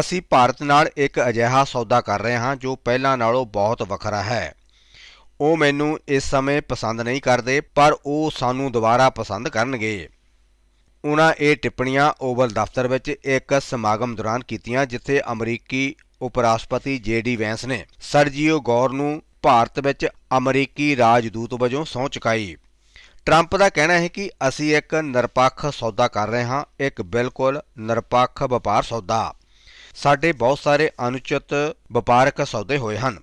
ਅਸੀਂ ਭਾਰਤ ਨਾਲ ਇੱਕ ਅਜਿਹਾ ਸੌਦਾ ਕਰ ਰਹੇ ਹਾਂ, ਜੋ ਪਹਿਲਾਂ ਨਾਲੋਂ ਬਹੁਤ ਵੱਖਰਾ ਹੈ। ਉਹ ਮੈਨੂੰ ਇਸ ਸਮੇਂ ਪਸੰਦ ਨਹੀਂ ਕਰਦੇ, ਪਰ ਉਹ ਸਾਨੂੰ ਦੁਬਾਰਾ ਪਸੰਦ ਕਰਨਗੇ। ਉਹਨਾਂ ਇਹ ਟਿੱਪਣੀਆਂ ਓਵਲ ਦਫ਼ਤਰ ਵਿੱਚ ਇੱਕ ਸਮਾਗਮ ਦੌਰਾਨ ਕੀਤੀਆਂ, ਜਿੱਥੇ ਅਮਰੀਕੀ ਉਪ ਰਾਸ਼ਟਰਪਤੀ ਜੇਡੀ ਵੈਂਸ ਨੇ ਸਰਜੀਓ ਗੌਰ ਨੂੰ ਭਾਰਤ ਵਿੱਚ ਅਮਰੀਕੀ ਰਾਜਦੂਤ ਵਜੋਂ ਸਹੁੰ ਚੁਕਾਈ। ਟਰੰਪ ਦਾ ਕਹਿਣਾ ਹੈ ਕਿ ਅਸੀਂ ਇੱਕ ਨਿਰਪੱਖ ਸੌਦਾ ਕਰ ਰਹੇ ਹਾਂ, ਇੱਕ ਬਿਲਕੁਲ ਨਿਰਪੱਖ ਵਪਾਰ ਸੌਦਾ। ਸਾਡੇ ਬਹੁਤ ਸਾਰੇ ਅਨੁਚਿਤ ਵਪਾਰਕ ਸੌਦੇ ਹੋਏ ਹਨ।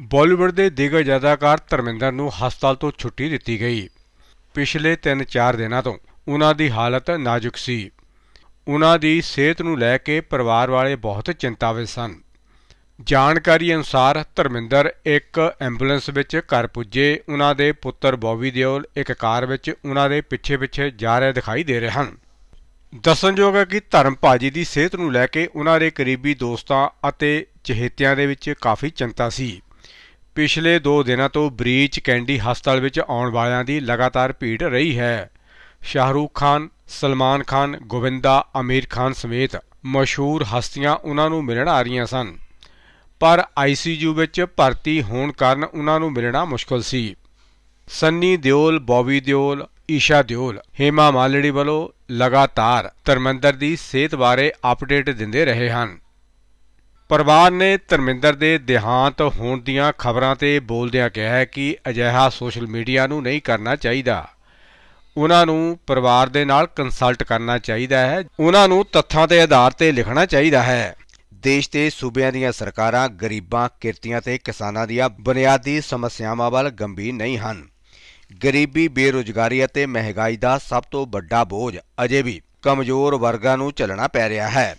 ਬਾਲੀਵੁੱਡ ਦੇ ਦਿਗਜ ਅਦਾਕਾਰ ਧਰਮਿੰਦਰ ਨੂੰ ਹਸਪਤਾਲ ਤੋਂ ਛੁੱਟੀ ਦਿੱਤੀ ਗਈ। ਪਿਛਲੇ 3-4 ਦਿਨਾਂ ਤੋਂ ਉਹਨਾਂ ਦੀ ਹਾਲਤ ਨਾਜ਼ੁਕ ਸੀ। ਉਹਨਾਂ ਦੀ ਸਿਹਤ ਨੂੰ ਲੈ ਕੇ ਪਰਿਵਾਰ ਵਾਲੇ ਬਹੁਤ ਚਿੰਤਾ ਸਨ। ਜਾਣਕਾਰੀ ਅਨੁਸਾਰ ਧਰਮਿੰਦਰ ਇੱਕ ਐਂਬੂਲੈਂਸ ਵਿੱਚ ਘਰ ਪੁੱਜੇ। ਉਹਨਾਂ ਦੇ ਪੁੱਤਰ ਬੌਬੀ ਦਿਓਲ ਇੱਕ ਕਾਰ ਵਿੱਚ ਉਹਨਾਂ ਦੇ ਪਿੱਛੇ-ਪਿੱਛੇ ਜਾ ਰਹੇ ਦਿਖਾਈ ਦੇ ਰਹੇ ਹਨ। ਦੱਸਣਯੋਗ ਹੈ ਕਿ ਧਰਮ ਭਾਜੀ ਦੀ ਸਿਹਤ ਨੂੰ ਲੈ ਕੇ ਉਹਨਾਂ ਦੇ ਕਰੀਬੀ ਦੋਸਤਾਂ ਅਤੇ ਚਹੇਤਿਆਂ ਦੇ ਵਿੱਚ ਕਾਫੀ ਚਿੰਤਾ ਸੀ। ਪਿਛਲੇ 2 ਦਿਨਾਂ ਤੋਂ ਬ੍ਰੀਚ ਕੈਂਡੀ ਹਸਪਤਾਲ ਵਿੱਚ ਆਉਣ ਵਾਲਿਆਂ ਦੀ ਲਗਾਤਾਰ ਭੀੜ ਰਹੀ ਹੈ। ਸ਼ਾਹਰੂਖ ਖਾਨ, ਸਲਮਾਨ ਖਾਨ, ਗੋਵਿੰਦਾ, ਅਮੀਰ ਖਾਨ ਸਮੇਤ ਮਸ਼ਹੂਰ ਹਸਤੀਆਂ ਉਹਨਾਂ ਨੂੰ ਮਿਲਣ ਆ ਰਹੀਆਂ ਸਨ। ਪਰ ਆਈਸੀਯੂ ਵਿੱਚ ਭਰਤੀ ਹੋਣ ਕਾਰਨ ਉਹਨਾਂ ਨੂੰ ਮਿਲਣਾ ਮੁਸ਼ਕਲ ਸੀ। ਸੰਨੀ ਦਿਓਲ, ਬੌਬੀ ਦਿਓਲ, ਈਸ਼ਾ ਦਿਓਲ, ਹੇਮਾ ਮਾਲੜੀ ਵੱਲੋਂ ਲਗਾਤਾਰ ਧਰਮਿੰਦਰ ਦੀ ਸਿਹਤ ਬਾਰੇ ਅਪਡੇਟ ਦਿੰਦੇ ਰਹੇ ਹਨ। ਪਰਿਵਾਰ ਨੇ ਧਰਮਿੰਦਰ ਦੇ ਦੇਹਾਂਤ ਹੋਣ ਦੀਆਂ ਖਬਰਾਂ ਤੇ ਬੋਲਦਿਆਂ ਕਿਹਾ ਹੈ ਕਿ ਅਜਿਹਾ ਸੋਸ਼ਲ ਮੀਡੀਆ ਨੂੰ ਨਹੀਂ ਕਰਨਾ ਚਾਹੀਦਾ। ਉਹਨਾਂ ਨੂੰ ਪਰਿਵਾਰ ਦੇ ਨਾਲ ਕੰਸਲਟ ਕਰਨਾ ਚਾਹੀਦਾ ਹੈ। ਉਹਨਾਂ ਨੂੰ ਤੱਥਾਂ ਦੇ ਆਧਾਰ ਤੇ ਲਿਖਣਾ ਚਾਹੀਦਾ ਹੈ। ਦੇਸ਼ ਦੇ ਸੂਬਿਆਂ ਦੀਆਂ ਸਰਕਾਰਾਂ ਗਰੀਬਾਂ, ਕਿਰਤੀਆਂ ਤੇ ਕਿਸਾਨਾਂ ਦੀਆਂ ਬੁਨਿਆਦੀ ਸਮੱਸਿਆਵਾਂ ਵੱਲ ਗੰਭੀਰ ਨਹੀਂ ਹਨ। ਗਰੀਬੀ, ਬੇਰੁਜ਼ਗਾਰੀ ਅਤੇ ਮਹਿੰਗਾਈ ਦਾ ਸਭ ਤੋਂ ਵੱਡਾ ਬੋਝ ਅਜੇ ਵੀ ਕਮਜ਼ੋਰ ਵਰਗਾਂ ਨੂੰ ਝੱਲਣਾ ਪੈ ਰਿਹਾ ਹੈ।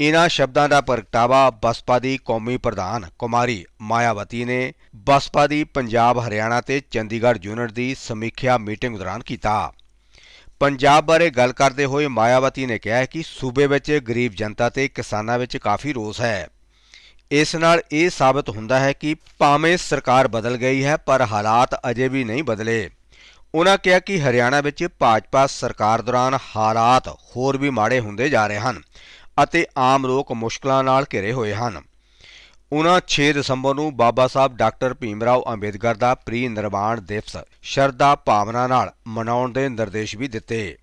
ਇਨ੍ਹਾਂ ਸ਼ਬਦਾਂ ਦਾ ਪ੍ਰਗਟਾਵਾ ਬਸਪਾ ਦੀ ਕੌਮੀ ਪ੍ਰਧਾਨ ਕੁਮਾਰੀ ਮਾਇਆਵਤੀ ਨੇ ਬਸਪਾ ਦੀ ਪੰਜਾਬ, ਹਰਿਆਣਾ ਤੇ ਚੰਡੀਗੜ੍ਹ ਯੂਨਿਟ ਦੀ ਸਮੀਖਿਆ ਮੀਟਿੰਗ ਦੌਰਾਨ ਕੀਤਾ। ਪੰਜਾਬ ਬਾਰੇ ਗੱਲ ਕਰਦੇ ਹੋਏ ਮਾਇਆਵਤੀ ਨੇ ਕਿਹਾ ਕਿ ਸੂਬੇ ਵਿੱਚ ਗਰੀਬ ਜਨਤਾ ਤੇ ਕਿਸਾਨਾਂ ਵਿੱਚ ਕਾਫੀ ਰੋਸ ਹੈ। ਇਸ ਨਾਲ ਇਹ ਸਾਬਤ ਹੁੰਦਾ ਹੈ ਕਿ ਭਾਵੇਂ ਸਰਕਾਰ ਬਦਲ ਗਈ ਹੈ, ਪਰ ਹਾਲਾਤ ਅਜੇ ਵੀ ਨਹੀਂ ਬਦਲੇ। ਉਹਨਾਂ ਕਿਹਾ ਕਿ ਹਰਿਆਣਾ ਵਿੱਚ ਭਾਜਪਾ ਸਰਕਾਰ ਦੌਰਾਨ ਹਾਲਾਤ ਹੋਰ ਵੀ ਮਾੜੇ ਹੁੰਦੇ ਜਾ ਰਹੇ ਹਨ। ਅਤੇ ਆਮ ਲੋਕ ਮੁਸ਼ਕਲਾਂ ਨਾਲ ਘਿਰੇ ਹੋਏ ਹਨ। ਉਹਨਾਂ 6 ਦਸੰਬਰ ਨੂੰ ਬਾਬਾ ਸਾਹਿਬ ਡਾਕਟਰ ਭੀਮਰਾਓ ਅੰਬੇਦਕਰ ਦਾ ਪ੍ਰੀ ਨਿਰਵਾਣ ਦਿਵਸ ਸ਼ਰਧਾ ਭਾਵਨਾ ਨਾਲ ਮਨਾਉਣ ਦੇ ਨਿਰਦੇਸ਼ ਵੀ ਦਿੱਤੇ।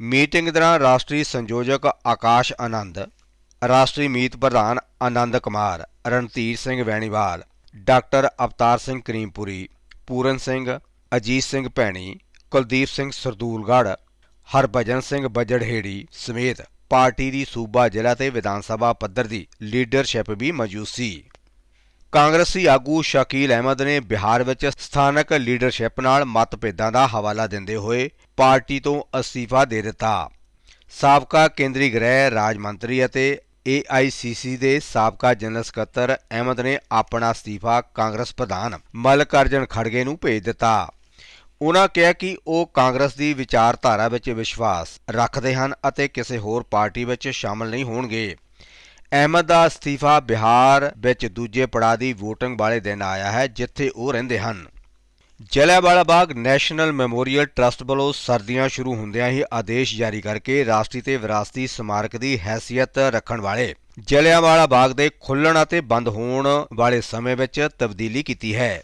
ਮੀਟਿੰਗ ਦੌਰਾਨ ਰਾਸ਼ਟਰੀ ਸੰਯੋਜਕ ਆਕਾਸ਼ ਆਨੰਦ, ਰਾਸ਼ਟਰੀ ਮੀਤ ਪ੍ਰਧਾਨ ਆਨੰਦ ਕੁਮਾਰ, ਰਣਧੀਰ ਸਿੰਘ ਵੈਣੀਵਾਲ, ਡਾਕਟਰ ਅਵਤਾਰ ਸਿੰਘ ਕਰੀਮਪੁਰੀ, ਪੂਰਨ ਸਿੰਘ, ਅਜੀਤ ਸਿੰਘ ਭੈਣੀ, ਕੁਲਦੀਪ ਸਿੰਘ ਸਰਦੂਲਗੜ੍ਹ, ਹਰਭਜਨ ਸਿੰਘ ਬਜੜਹੇੜੀ ਸਮੇਤ ਪਾਰਟੀ ਦੀ ਸੂਬਾ ਜ਼ਿਲ੍ਹਾ ਤੇ ਵਿਧਾਨ ਸਭਾ ਪੱਧਰ ਦੀ ਲੀਡਰਸ਼ਿਪ ਵੀ ਮੌਜੂਦ ਸੀ। ਕਾਂਗਰਸੀ ਆਗੂ ਸ਼ਕੀਲ ਅਹਿਮਦ ਨੇ ਬਿਹਾਰ ਵਿੱਚ ਸਥਾਨਕ ਲੀਡਰਸ਼ਿਪ ਨਾਲ ਮਤਭੇਦਾਂ ਦਾ ਹਵਾਲਾ ਦਿੰਦੇ ਹੋਏ ਪਾਰਟੀ ਤੋਂ ਅਸਤੀਫਾ ਦੇ ਦਿੱਤਾ। ਸਾਬਕਾ ਕੇਂਦਰੀ ਗ੍ਰਹਿ ਰਾਜ ਮੰਤਰੀ ਅਤੇ AICC ਦੇ ਸਾਬਕਾ ਜਨਰਲ ਸਕੱਤਰ ਅਹਿਮਦ ਨੇ ਆਪਣਾ ਅਸਤੀਫਾ ਕਾਂਗਰਸ ਪ੍ਰਧਾਨ ਮਲਕਾਰਜਨ ਖੜਗੇ ਨੂੰ ਭੇਜ ਦਿੱਤਾ। ਉਹਨਾਂ ਕਿਹਾ ਕਿ ਉਹ ਕਾਂਗਰਸ ਦੀ ਵਿਚਾਰਧਾਰਾ ਵਿੱਚ ਵਿਸ਼ਵਾਸ ਰੱਖਦੇ ਹਨ ਅਤੇ ਕਿਸੇ ਹੋਰ ਪਾਰਟੀ ਵਿੱਚ ਸ਼ਾਮਲ ਨਹੀਂ ਹੋਣਗੇ। ਅਹਿਮਦ ਦਾ ਅਸਤੀਫਾ ਬਿਹਾਰ ਵਿੱਚ ਦੂਜੇ ਪੜਾਅ ਦੀ VOTING ਵਾਲੇ ਦਿਨ ਆਇਆ ਹੈ, ਜਿੱਥੇ ਉਹ ਰਹਿੰਦੇ ਹਨ। Jallianwala Bagh national memorial trust ਵੱਲੋਂ ਸਰਦੀਆਂ ਸ਼ੁਰੂ ਹੁੰਦਿਆਂ ਹੀ ਆਦੇਸ਼ ਜਾਰੀ ਕਰਕੇ ਰਾਸ਼ਟਰੀ ਤੇ ਵਿਰਾਸਤੀ ਸਮਾਰਕ ਦੀ ਹੈਸੀਅਤ ਰੱਖਣ ਵਾਲੇ ਜਲਿਆਂਵਾਲਾ ਬਾਗ ਦੇ ਖੁੱਲਣ ਅਤੇ ਬੰਦ ਹੋਣ ਵਾਲੇ ਸਮੇਂ ਵਿੱਚ ਤਬਦੀਲੀ ਕੀਤੀ ਹੈ।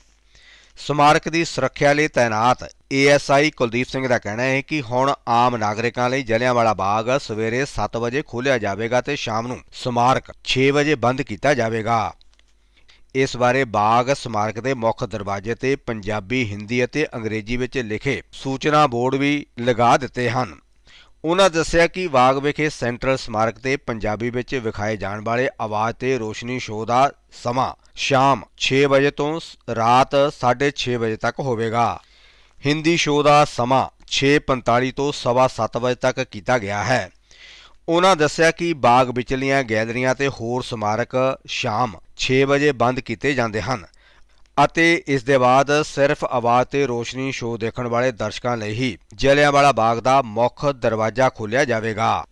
ਸਮਾਰਕ ਦੀ ਸੁਰੱਖਿਆ ਲਈ ਤਾਇਨਾਤ ਏਐਸਆਈ ਕੁਲਦੀਪ ਸਿੰਘ ਦਾ ਕਹਿਣਾ ਹੈ ਕਿ ਹੁਣ ਆਮ ਨਾਗਰਿਕਾਂ ਲਈ ਜਲਿਆਂਵਾਲਾ ਬਾਗ ਸਵੇਰੇ 7 ਵਜੇ ਖੋਲ੍ਹਿਆ ਜਾਵੇਗਾ ਤੇ ਸ਼ਾਮ ਨੂੰ ਸਮਾਰਕ 6 ਵਜੇ ਬੰਦ ਕੀਤਾ ਜਾਵੇਗਾ। ਇਸ ਬਾਰੇ ਬਾਗ ਸਮਾਰਕ ਦੇ ਮੁੱਖ ਦਰਵਾਜ਼ੇ ਤੇ ਪੰਜਾਬੀ, ਹਿੰਦੀ ਅਤੇ ਅੰਗਰੇਜ਼ੀ ਵਿੱਚ ਲਿਖੇ ਸੂਚਨਾ ਬੋਰਡ ਵੀ ਲਗਾ ਦਿੱਤੇ ਹਨ। ਉਹਨਾਂ ਦੱਸਿਆ ਕਿ ਬਾਗ ਵਿਖੇ ਸੈਂਟਰਲ ਸਮਾਰਕ ਤੇ ਪੰਜਾਬੀ ਵਿੱਚ ਵਿਖਾਏ ਜਾਣ ਵਾਲੇ ਆਵਾਜ਼ ਤੇ ਰੋਸ਼ਨੀ ਸ਼ੋਅ ਦਾ ਸਮਾਂ ਸ਼ਾਮ 6 ਵਜੇ ਤੋਂ ਸ- ਰਾਤ 6:30 ਵਜੇ ਤੱਕ ਹੋਵੇਗਾ। ਹਿੰਦੀ ਸ਼ੋਅ ਦਾ ਸਮਾਂ 6:45 ਤੋਂ ਸਵਾ ਸੱਤ ਵਜੇ ਤੱਕ ਕੀਤਾ ਗਿਆ ਹੈ। ਉਹਨਾਂ ਦੱਸਿਆ ਕਿ ਬਾਗ ਵਿਚਲੀਆਂ ਗੈਲਰੀਆਂ ਤੇ ਹੋਰ ਸਮਾਰਕ ਸ਼ਾਮ 6 ਵਜੇ ਬੰਦ ਕੀਤੇ ਜਾਂਦੇ ਹਨ। ਅਤੇ ਇਸ ਦੇ ਬਾਅਦ ਸਿਰਫ ਆਵਾਜ਼ ਤੇ ਰੋਸ਼ਨੀ ਸ਼ੋਅ ਦੇਖਣ ਵਾਲੇ ਦਰਸ਼ਕਾਂ ਲਈ ਹੀ ਜਲਿਆਂਵਾਲਾ ਬਾਗ ਦਾ ਮੁੱਖ ਦਰਵਾਜ਼ਾ ਖੋਲ੍ਹਿਆ ਜਾਵੇਗਾ।